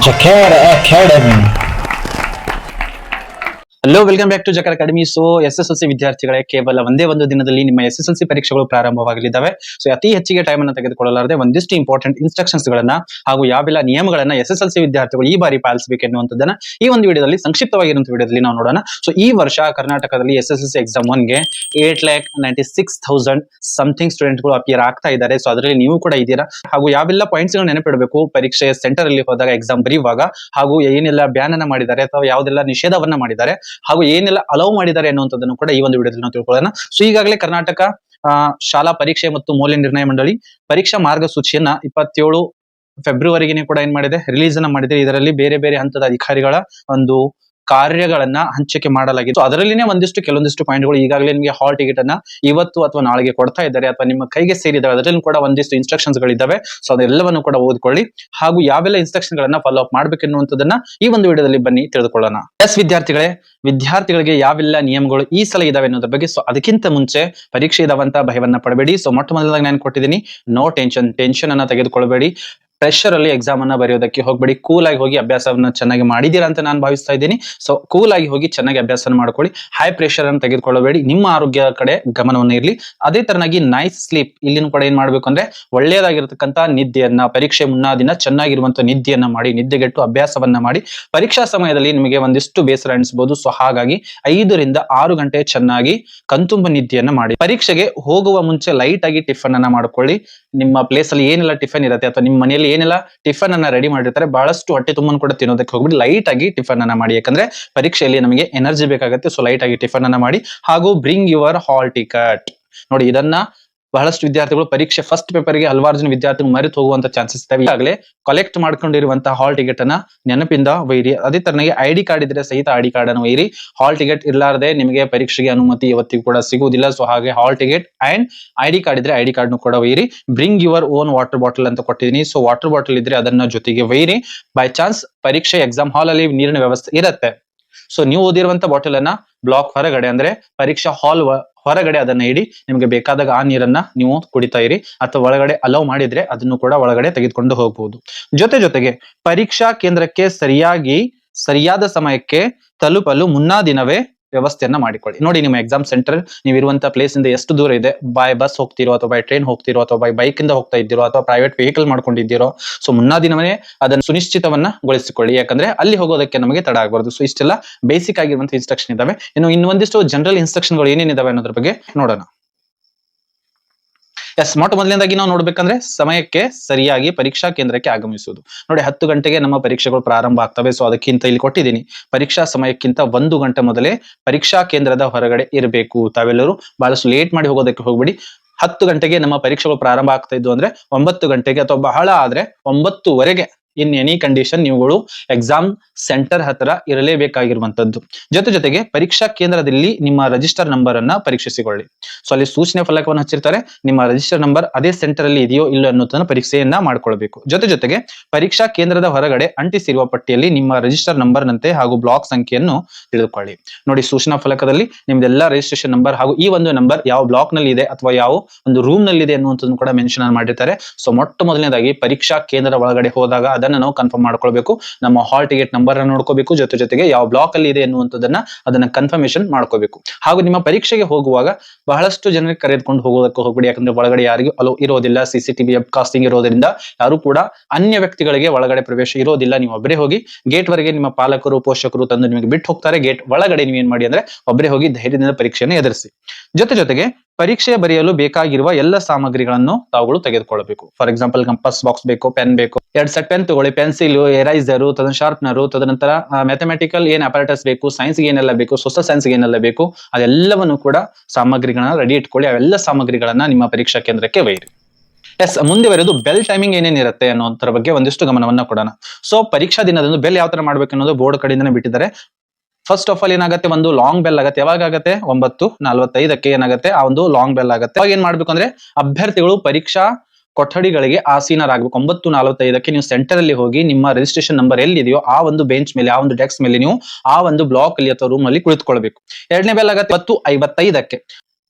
Jakarta Academy. Hello welcome back to ಜಕರ್ academy so S S L C ವಿದ್ಯಾರ್ಥಿಗಳೇ, ಕೇವಲ ಒಂದೇ ಒಂದು ದಿನದಲ್ಲಿ ನಿಮ್ಮ ಎಸ್ ಎಸ್ ಎಲ್ ಸಿ ಪರೀಕ್ಷೆಗಳು ಪ್ರಾರಂಭವಾಗಲಿದ್ದಾವೆ. ಸೊ ಅತಿ ಹೆಚ್ಚಿಗೆ ಟೈಮ್ ಅನ್ನು ತೆಗೆದುಕೊಳ್ಳಲಾರದೆ ಒಂದಿಷ್ಟು ಇಂಪಾರ್ಟೆಂಟ್ ಇನ್ಸ್ಟ್ರಕ್ಷನ್ಸ್ ಗಳನ್ನ ಹಾಗೂ ಯಾವೆಲ್ಲ ನಿಯಮಗಳನ್ನ ಎಸ್ ಎಸ್ ಎಲ್ ಸಿ ವಿದ್ಯಾರ್ಥಿಗಳು ಈ ಬಾರಿ ಪಾಲಿಸಬೇಕು ಎನ್ನುವಂಥದ್ದನ್ನ ಈ ಒಂದು ವಿಡಿಯೋದಲ್ಲಿ ಸಂಕ್ಷಿಪ್ತವಾಗಿರುವಂತಹ ವಿಡಿಯೋದಲ್ಲಿ ನಾವು ನೋಡೋಣ. ಸೊ ಈ ವರ್ಷ ಕರ್ನಾಟಕದಲ್ಲಿ S S L C exam ಒನ್ಗೆ eight lakh ninety six thousand something ಸ್ಟೂಡೆಂಟ್ಗಳು appear ಆಗ್ತಾ ಇದ್ದಾರೆ. ಸೊ ಅದರಲ್ಲಿ ನೀವು ಕೂಡ ಇದ್ದೀರಾ? ಹಾಗೂ ಯಾವೆಲ್ಲ ಪಾಯಿಂಟ್ಸ್ಗಳು ನೆನಪಿಡಬೇಕು? ಪರೀಕ್ಷೆ ಸೆಂಟರ್ ಅಲ್ಲಿ ಹೋದಾಗ ಎಕ್ಸಾಮ್ ಬರೆಯುವಾಗ ಹಾಗೂ ಏನೆಲ್ಲ ಬ್ಯಾನ್ ಅನ್ನ ಮಾಡಿದ್ದಾರೆ ಅಥವಾ ಯಾವುದೆಲ್ಲ ನಿಷೇಧವನ್ನ ಮಾಡಿದ್ದಾರೆ? ಹಾಗೂ ಏನೆಲ್ಲ ಅಲೌ ಮಾಡಿದ್ದಾರೆ ಅನ್ನುವಂಥದ್ದನ್ನು ಕೂಡ ಈ ಒಂದು ವಿಡಿಯೋದಲ್ಲಿ ನಾವು ತಿಳ್ಕೊಳ್ಳೋಣ. ಸೊ ಈಗಾಗಲೇ ಕರ್ನಾಟಕ ಶಾಲಾ ಪರೀಕ್ಷೆ ಮತ್ತು ಮೌಲ್ಯ ನಿರ್ಣಯ ಮಂಡಳಿ ಪರೀಕ್ಷಾ ಮಾರ್ಗಸೂಚಿಯನ್ನ ಇಪ್ಪತ್ತೇಳು ಫೆಬ್ರವರಿಗೆನೆ ಕೂಡ ಏನ್ ಮಾಡಿದೆ? ರಿಲೀಸ್ ಅನ್ನ ಮಾಡಿದೆ. ಇದರಲ್ಲಿ ಬೇರೆ ಬೇರೆ ಹಂತದ ಅಧಿಕಾರಿಗಳ ಒಂದು ಕಾರ್ಯಗಳನ್ನ ಹಂಚಿಕೆ ಮಾಡಲಾಗಿತ್ತು ಅದರಲ್ಲಿನೇ ಒಂದಿಷ್ಟು ಕೆಲವೊಂದಿಷ್ಟು ಪಾಯಿಂಟ್ಗಳು ಈಗಾಗಲೇ ನಿಮಗೆ ಹಾಲ್ ಟಿಕೆಟ್ ಅನ್ನ ಇವತ್ತು ಅಥವಾ ನಾಳೆಗೆ ಕೊಡ್ತಾ ಇದ್ದಾರೆ ಅಥವಾ ನಿಮ್ಮ ಕೈಗೆ ಸೇರಿದಾವೆ ಅದರಲ್ಲಿ ಕೂಡ ಒಂದಿಷ್ಟು ಇನ್ಸ್ಟ್ರಕ್ಷನ್ಸ್ ಗಳಿದ್ದಾವೆ. ಸೊ ಅದೆಲ್ಲವನ್ನು ಕೂಡ ಓದ್ಕೊಳ್ಳಿ. ಹಾಗೂ ಯಾವೆಲ್ಲ ಇನ್ಸ್ಟ್ರಕ್ಷನ್ ಗಳನ್ನ ಫಾಲೋ ಅಪ್ ಮಾಡ್ಬೇಕೆನ್ನುವಂಥದ್ದನ್ನ ಈ ಒಂದು ವಿಡಿಯೋದಲ್ಲಿ ಬನ್ನಿ, ತಿಳಿದುಕೊಳ್ಳೋಣ. ಎಸ್ ವಿದ್ಯಾರ್ಥಿಗಳೇ, ವಿದ್ಯಾರ್ಥಿಗಳಿಗೆ ಯಾವೆಲ್ಲ ನಿಯಮಗಳು ಈ ಸಲ ಇದಾವೆ ಅನ್ನೋದ್ರ ಬಗ್ಗೆ ಸೊ, ಅದಕ್ಕಿಂತ ಮುಂಚೆ ಪರೀಕ್ಷೆ ಇದಾವಂತ ಭಯವನ್ನ ಪಡಬೇಡಿ. ಸೊ ಮೊಟ್ಟ ಮೊದಲಾಗಿ ನಾನು ಕೊಟ್ಟಿದ್ದೀನಿ ನೋ ಟೆನ್ಷನ್ ಟೆನ್ಷನ್ ಅನ್ನ ತೆಗೆದುಕೊಳ್ಬೇಡಿ. ಪ್ರೆಷರ್ ಅಲ್ಲಿ ಎಕ್ಸಾಮ್ ಅನ್ನ ಬರೆಯೋದಕ್ಕೆ ಹೋಗ್ಬೇಡಿ. ಕೂಲ್ ಆಗಿ ಹೋಗಿ ಅಭ್ಯಾಸವನ್ನ ಚೆನ್ನಾಗಿ ಮಾಡಿದೀರಾ ಅಂತ ನಾನು ಭಾವಿಸ್ತಾ ಇದ್ದೀನಿ. ಸೊ ಕೂಲ್ ಆಗಿ ಹೋಗಿ ಚೆನ್ನಾಗಿ ಅಭ್ಯಾಸ ಮಾಡ್ಕೊಳ್ಳಿ. ಹೈ ಪ್ರೆಷರ್ ಅನ್ನು ತೆಗೆದುಕೊಳ್ಳಬೇಡಿ. ನಿಮ್ಮ ಆರೋಗ್ಯ ಕಡೆ ಗಮನವನ್ನು ಇರಲಿ. ಅದೇ ತರನಾಗಿ ನೈಸ್ ಸ್ಲೀಪ್ ಇಲ್ಲಿನ ಕೂಡ ಏನ್ ಮಾಡ್ಬೇಕು ಅಂದ್ರೆ ಒಳ್ಳೆಯದಾಗಿರ್ತಕ್ಕಂಥ ನಿದ್ದೆಯನ್ನ, ಪರೀಕ್ಷೆ ಮುನ್ನಾ ದಿನ ಚೆನ್ನಾಗಿರುವಂತ ನಿದ್ದೆಯನ್ನ ಮಾಡಿ, ನಿದ್ದೆಗೆಟ್ಟು ಅಭ್ಯಾಸವನ್ನ ಮಾಡಿ. ಪರೀಕ್ಷಾ ಸಮಯದಲ್ಲಿ ನಿಮಗೆ ಒಂದಿಷ್ಟು ಬೇಸರ ಅನಿಸಬಹುದು ಸೊ ಹಾಗಾಗಿ ಐದರಿಂದ ಆರು ಗಂಟೆ ಚೆನ್ನಾಗಿ ಕಂತುಂಬ ನಿದ್ದೆಯನ್ನ ಮಾಡಿ. ಪರೀಕ್ಷೆಗೆ ಹೋಗುವ ಮುಂಚೆ ಲೈಟ್ ಆಗಿ ಟಿಫನ್ ಅನ್ನ ಮಾಡ್ಕೊಳ್ಳಿ. ನಿಮ್ಮ ಪ್ಲೇಸ್ ಅಲ್ಲಿ ಏನೆಲ್ಲ ಟಿಫನ್ ಇರುತ್ತೆ ಅಥವಾ ನಿಮ್ಮ ಮನೆಯಲ್ಲಿ ಏನೆಲ್ಲ, ಟಿಫನ್ ಅನ್ನ ರೆಡಿ ಮಾಡಿರ್ತಾರೆ. ಬಹಳಷ್ಟು ಹೊಟ್ಟೆ ತುಂಬನ್ ಕೂಡ ತಿನ್ನೋದಕ್ಕೆ ಹೋಗ್ಬಿಟ್ಟು ಲೈಟ್ ಆಗಿ ಟಿಫನ್ ಅನ್ನ ಮಾಡಿ. ಯಾಕಂದ್ರೆ ಪರೀಕ್ಷೆಯಲ್ಲಿ ನಮಗೆ ಎನರ್ಜಿ ಬೇಕಾಗುತ್ತೆ ಸೊ ಲೈಟ್ ಆಗಿ ಟಿಫನ್ ಅನ್ನ ಮಾಡಿ. ಹಾಗೂ ಬ್ರಿಂಗ್ ಯುವರ್ ಹಾಲ್ ಟಿಕೆಟ್ ನೋಡಿ, ಇದನ್ನ ಬಹಳಷ್ಟು ವಿದ್ಯಾರ್ಥಿಗಳು ಪರೀಕ್ಷೆ ಫಸ್ಟ್ ಪೇಪರ್ಗೆ ಹಲವಾರು ಜನ ವಿದ್ಯಾರ್ಥಿಗಳು ಮರೆತು ಹೋಗುವಂತ ಚಾನ್ಸಸ್ ಇದಾವೆ. ಈಗಾಗಲೇ ಕಲೆಕ್ಟ್ ಮಾಡ್ಕೊಂಡಿರುವಂತಹ ಹಾಲ್ ಟಿಕೆಟ್ ಅನ್ನ ನೆನಪಿಂದ ಒಯ್ಯಿರಿ. ಅದೇ ತರನಾಗಿ ಐ ಡಿ ಕಾರ್ಡ್ ಇದ್ರೆ ಸಹಿತ ಐ ಡಿ ಕಾರ್ಡ್ ಅನ್ನು ಒಯ್ಯಿರಿ. ಹಾಲ್ ಟಿಕೆಟ್ ಇರಲಾರದೆ ನಿಮಗೆ ಪರೀಕ್ಷೆಗೆ ಅನುಮತಿ ಇವತ್ತಿಗೂ ಕೂಡ ಸಿಗುವುದಿಲ್ಲ. ಸೊ ಹಾಗೆ hall ticket and I D card ಇದ್ರೆ ಐ ಡಿ ಕಾರ್ಡ್ ಕೂಡ ಒಯ್ಯಿರಿ. Bring your own water bottle ಅಂತ ಕೊಟ್ಟಿದ್ದೀನಿ. ಸೊ ವಾಟರ್ ಬಾಟಲ್ ಇದ್ರೆ ಅದನ್ನ ಜೊತೆಗೆ ಒಯ್ಯಿರಿ. ಬೈ ಚಾನ್ಸ್ ಪರೀಕ್ಷೆ ಎಕ್ಸಾಮ್ ಹಾಲ್ ಅಲ್ಲಿ ನೀರಿನ ವ್ಯವಸ್ಥೆ ಇರುತ್ತೆ. ಸೊ ನೀವು ಓದಿರುವಂತ ಬಾಟಲ್ ಅನ್ನ ಬ್ಲಾಕ್ ಹೊರಗಡೆ ಅಂದ್ರೆ ಪರೀಕ್ಷಾ ಹಾಲ್ ಹೊರಗಡೆ ಅದನ್ನ ಇಡಿ. ನಿಮ್ಗೆ ಬೇಕಾದಾಗ ಆ ನೀರನ್ನ ನೀವು ಕುಡಿತಾ ಇರಿ. ಅಥವಾ ಒಳಗಡೆ ಅಲೌ ಮಾಡಿದ್ರೆ ಅದನ್ನು ಕೂಡ ಒಳಗಡೆ ತೆಗೆದುಕೊಂಡು ಹೋಗಬಹುದು ಜೊತೆ ಜೊತೆಗೆ ಪರೀಕ್ಷಾ ಕೇಂದ್ರಕ್ಕೆ ಸರಿಯಾಗಿ, ಸರಿಯಾದ ಸಮಯಕ್ಕೆ ತಲುಪಲು ಮುನ್ನಾ ದಿನವೇ ವ್ಯವಸ್ಥೆಯನ್ನ ಮಾಡಿಕೊಳ್ಳಿ. ನೋಡಿ, ನಿಮ್ಮ ಎಕ್ಸಾಮ್ ಸೆಂಟರ್ ನೀವು ಇರುವಂತ ಪ್ಲೇಸ್ ಇಂದ ಎಷ್ಟು ದೂರ ಇದೆ? ಬೈ ಬಸ್ ಹೋಗ್ತಿರೋ ಅಥವಾ ಬೈ ಟ್ರೈನ್ ಹೋಗ್ತಿರೋ ಅಥವಾ ಬೈ ಬೈಕ್ ಇಂದ ಹೋಗ್ತಾ ಇದ್ದೀರೋ ಅಥವಾ ಪ್ರೈವೇಟ್ ವೆಹಿಕಲ್ ಮಾಡ್ಕೊಂಡಿದ್ದೀರೋ? ಸೊ ಮುನ್ನಾ ದಿನವೇ ಅದನ್ನು ಸುನಿಶ್ಚಿತವನ್ನ ಗೊಳಿಸಿಕೊಳ್ಳಿ. ಯಾಕಂದ್ರೆ ಅಲ್ಲಿ ಹೋಗೋದಕ್ಕೆ ನಮಗೆ ತಡ ಆಗಬಾರದು. ಸೊ ಇಷ್ಟೆಲ್ಲ ಬೇಸಿಕ್ ಆಗಿರುವಂತ ಇನ್ಸ್ಟ್ರಕ್ಷನ್ ಇದಾವೆ. ಇನ್ನು ಇನ್ನೊಂದಿಷ್ಟು ಜನರಲ್ ಇನ್ಸ್ಟ್ರಕ್ಷನ್ಗಳು ಏನೇನಿದಾವೆ ಅನ್ನೋದ್ರ ಬಗ್ಗೆ ನೋಡೋಣ. ಎಸ್ ಮೊಟ್ಟ ಮೊದಲಿಂದಾಗಿ ನಾವು ನೋಡ್ಬೇಕಂದ್ರೆ ಸಮಯಕ್ಕೆ ಸರಿಯಾಗಿ ಪರೀಕ್ಷಾ ಕೇಂದ್ರಕ್ಕೆ ಆಗಮಿಸುವುದು. ನೋಡಿ, ಹತ್ತು ಗಂಟೆಗೆ ನಮ್ಮ ಪರೀಕ್ಷೆಗಳು ಪ್ರಾರಂಭ ಆಗ್ತವೆ. ಸೊ ಅದಕ್ಕಿಂತ ಇಲ್ಲಿ ಕೊಟ್ಟಿದ್ದೀನಿ. ಪರೀಕ್ಷಾ ಸಮಯಕ್ಕಿಂತ ಒಂದು ಗಂಟೆ ಮೊದಲೇ ಪರೀಕ್ಷಾ ಕೇಂದ್ರದ ಹೊರಗಡೆ ಇರಬೇಕು. ತಾವೆಲ್ಲರೂ ಬಹಳಷ್ಟು ಲೇಟ್ ಮಾಡಿ ಹೋಗೋದಕ್ಕೆ ಹೋಗ್ಬಿಡಿ. ಹತ್ತು ಗಂಟೆಗೆ ನಮ್ಮ ಪರೀಕ್ಷೆಗಳು ಪ್ರಾರಂಭ ಆಗ್ತಾ ಇದ್ದು ಅಂದ್ರೆ ಒಂಬತ್ತು ಗಂಟೆಗೆ ಅಥವಾ ಬಹಳ ಆದ್ರೆ ಒಂಬತ್ತುವರೆಗೆ ಇನ್ ಎನಿ ಕಂಡೀಷನ್ ನೀವುಗಳು ಎಕ್ಸಾಮ್ ಸೆಂಟರ್ ಹತ್ರ ಇರಲೇಬೇಕಾಗಿರುವಂತದ್ದು ಜೊತೆ ಜೊತೆಗೆ ಪರೀಕ್ಷಾ ಕೇಂದ್ರದಲ್ಲಿ ನಿಮ್ಮ ರಿಜಿಸ್ಟರ್ ನಂಬರ್ ಅನ್ನ ಪರೀಕ್ಷಿಸಿಕೊಳ್ಳಿ. ಸೊ ಅಲ್ಲಿ ಸೂಚನೆ ಫಲಕವನ್ನು ಹಚ್ಚಿರ್ತಾರೆ. ನಿಮ್ಮ ರಿಜಿಸ್ಟರ್ ನಂಬರ್ ಅದೇ ಸೆಂಟರ್ ಅಲ್ಲಿ ಇದೆಯೋ ಇಲ್ಲ ಅನ್ನೋದನ್ನ ಪರೀಕ್ಷೆಯನ್ನ ಮಾಡ್ಕೊಳ್ಬೇಕು. ಜೊತೆ ಜೊತೆಗೆ ಪರೀಕ್ಷಾ ಕೇಂದ್ರದ ಹೊರಗಡೆ ಅಂಟಿಸಿರುವ ಪಟ್ಟಿಯಲ್ಲಿ ನಿಮ್ಮ ರಿಜಿಸ್ಟರ್ ನಂಬರ್ ನಂತೆ ಹಾಗೂ ಬ್ಲಾಕ್ ಸಂಖ್ಯೆಯನ್ನು ತಿಳಿದುಕೊಳ್ಳಿ. ನೋಡಿ, ಸೂಚನಾ ಫಲಕದಲ್ಲಿ ನಿಮ್ದೆಲ್ಲ ರಿಜಿಸ್ಟ್ರೇಷನ್ ನಂಬರ್ ಹಾಗೂ ಈ ಒಂದು ನಂಬರ್ ಯಾವ ಬ್ಲಾಕ್ನಲ್ಲಿ ಇದೆ ಅಥವಾ ಯಾವ ಒಂದು ರೂಮ್ನಲ್ಲಿ ಇದೆ ಅನ್ನುವಂಥದ್ದು ಕೂಡ ಮೆನ್ಷನ್ ಮಾಡಿರ್ತಾರೆ ಸೊ ಮೊಟ್ಟ ಮೊದಲನೇದಾಗಿ ಪರೀಕ್ಷಾ ಕೇಂದ್ರದ ಒಳಗಡೆ ಹೋದಾಗ ಅದನ್ನ ನಾವು ಕನ್ಫರ್ಮ್ ಮಾಡ್ಕೊಳ್ಬೇಕು. ನಮ್ಮ ಹಾಲ್ ಟಿಕೆಟ್ ನಂಬರ್ ಅನ್ನು ನೋಡ್ಕೋಬೇಕು. ಜೊತೆ ಜೊತೆಗೆ ಯಾವ ಬ್ಲಾಕ್ ಅಲ್ಲಿ ಇದೆ ಅನ್ನುವಂಥದ್ದನ್ನ ಅದನ್ನ ಕನ್ಫರ್ಮೇಶನ್ ಮಾಡ್ಕೋಬೇಕು. ಹಾಗೂ ನಿಮ್ಮ ಪರೀಕ್ಷೆಗೆ ಹೋಗುವಾಗ ಬಹಳಷ್ಟು ಜನರಿಗೆ ಕರೆದುಕೊಂಡು ಹೋಗೋದಕ್ಕೆ ಹೋಗ್ಬಿಡಿ. ಯಾಕಂದ್ರೆ ಒಳಗಡೆ ಯಾರಿಗೂ ಅಲೋ ಇರೋದಿಲ್ಲ. ಸಿಸಿಟಿವಿ ಕಾಸ್ಟಿಂಗ್ ಇರೋದ್ರಿಂದ ಯಾರು ಕೂಡ ಅನ್ಯ ವ್ಯಕ್ತಿಗಳಿಗೆ ಒಳಗಡೆ ಪ್ರವೇಶ ಇರೋದಿಲ್ಲ. ನೀವು ಒಬ್ಬರೇ ಹೋಗಿ ಗೇಟ್ ವರೆಗೆ ನಿಮ್ಮ ಪಾಲಕರು, ಪೋಷಕರು ತಂದು ನಿಮಗೆ ಬಿಟ್ಟು ಹೋಗ್ತಾರೆ. ಗೇಟ್ ಒಳಗಡೆ ನೀವು ಏನ್ ಮಾಡಿ ಅಂದ್ರೆ ಒಬ್ಬರೇ ಹೋಗಿ ಧೈರ್ಯದಿಂದ ಪರೀಕ್ಷೆಯನ್ನು ಎದುರಿಸಿ. ಜೊತೆ ಜೊತೆಗೆ ಪರೀಕ್ಷೆ ಬರೆಯಲು ಬೇಕಾಗಿರುವ ಎಲ್ಲ ಸಾಮಗ್ರಿಗಳನ್ನು ತಾವುಗಳು ತೆಗೆದುಕೊಳ್ಳಬೇಕು. ಫಾರ್ ಎಕ್ಸಾಂಪಲ್ ಕಂಪಸ್ ಬಾಕ್ಸ್ ಬೇಕು ಪೆನ್ ಬೇಕು. ಎರಡ್ ಸೆಟ್ ಪೆನ್ ತಗೊಳ್ಳಿ ಪೆನ್ಸಿಲ್ ಎರೈಸರ್ ತದನ ಶಾರ್ಪ್ನರು ತದನಂತರ ಮ್ಯಾಥಮೆಟಿಕಲ್ ಏನ್ ಅಪರೇಟಸ್ ಬೇಕು ಸೈನ್ಸ್ ಏನೆಲ್ಲ ಬೇಕು ಸೋಷಲ್ ಸೈನ್ಸ್ ಏನೆಲ್ಲ ಬೇಕು, ಅದೆಲ್ಲವನ್ನು ಕೂಡ ಸಾಮಗ್ರಿಗಳನ್ನ ರೆಡಿ ಇಟ್ಕೊಳ್ಳಿ. ಅವೆಲ್ಲ ಸಾಮಗ್ರಿಗಳನ್ನ ನಿಮ್ಮ ಪರೀಕ್ಷಾ ಕೇಂದ್ರಕ್ಕೆ ಒಯ್ಯಿರಿ. ಎಸ್ ಮುಂದೆ ಬರೋದು ಬೆಲ್ ಟೈಮಿಂಗ್ ಏನೇನಿರುತ್ತೆ ಅನ್ನೋದ್ರ ಬಗ್ಗೆ ಒಂದಿಷ್ಟು ಗಮನವನ್ನ ಕೊಡೋಣ. ಸೊ ಪರೀಕ್ಷಾ ದಿನದಂದು ಬೆಲ್ ಯಾವ ತರ ಮಾಡ್ಬೇಕು ಅನ್ನೋದು ಬೋರ್ಡ್ ಕಡೆಯಿಂದನೇ ಬಿಟ್ಟಿದ್ದಾರೆ. ಫಸ್ಟ್ ಆಫ್ ಆಲ್ ಏನಾಗುತ್ತೆ? ಒಂದು ಲಾಂಗ್ ಬೆಲ್ ಆಗುತ್ತೆ. ಯಾವಾಗ ಆಗುತ್ತೆ? ಒಂಬತ್ತು, ನಲ್ವತ್ತೈದಕ್ಕೆ ಏನಾಗುತ್ತೆ? ಆ ಒಂದು ಲಾಂಗ್ ಬೆಲ್ ಆಗುತ್ತೆ. ಅವಾಗ ಏನ್ ಮಾಡ್ಬೇಕು ಅಂದ್ರೆ, ಅಭ್ಯರ್ಥಿಗಳು ಪರೀಕ್ಷಾ ಕೊಠಡಿಗಳಿಗೆ ಆಸೀನರಾಗಬೇಕು. ಒಂಬತ್ತು, ನಲವತ್ತೈದಕ್ಕೆ ನೀವು ಸೆಂಟರ್ ಅಲ್ಲಿ ಹೋಗಿ ನಿಮ್ಮ ರಿಜಿಸ್ಟ್ರೇಷನ್ ನಂಬರ್ ಎಲ್ಲಿದೆಯೋ ಆ ಒಂದು ಬೆಂಚ್ ಮೇಲೆ, ಆ ಒಂದು ಡೆಸ್ಕ್ ಮೇಲೆ ನೀವು ಆ ಒಂದು ಬ್ಲಾಕ್ ಅಲ್ಲಿ ಅಥವಾ ರೂಮ್ ಅಲ್ಲಿ ಕುಳಿತುಕೊಳ್ಬೇಕು. ಎರಡನೇ ಬೆಲ್ ಆಗತ್ತೆ. ಹತ್ತು, ಐವತ್ತೈದಕ್ಕೆ.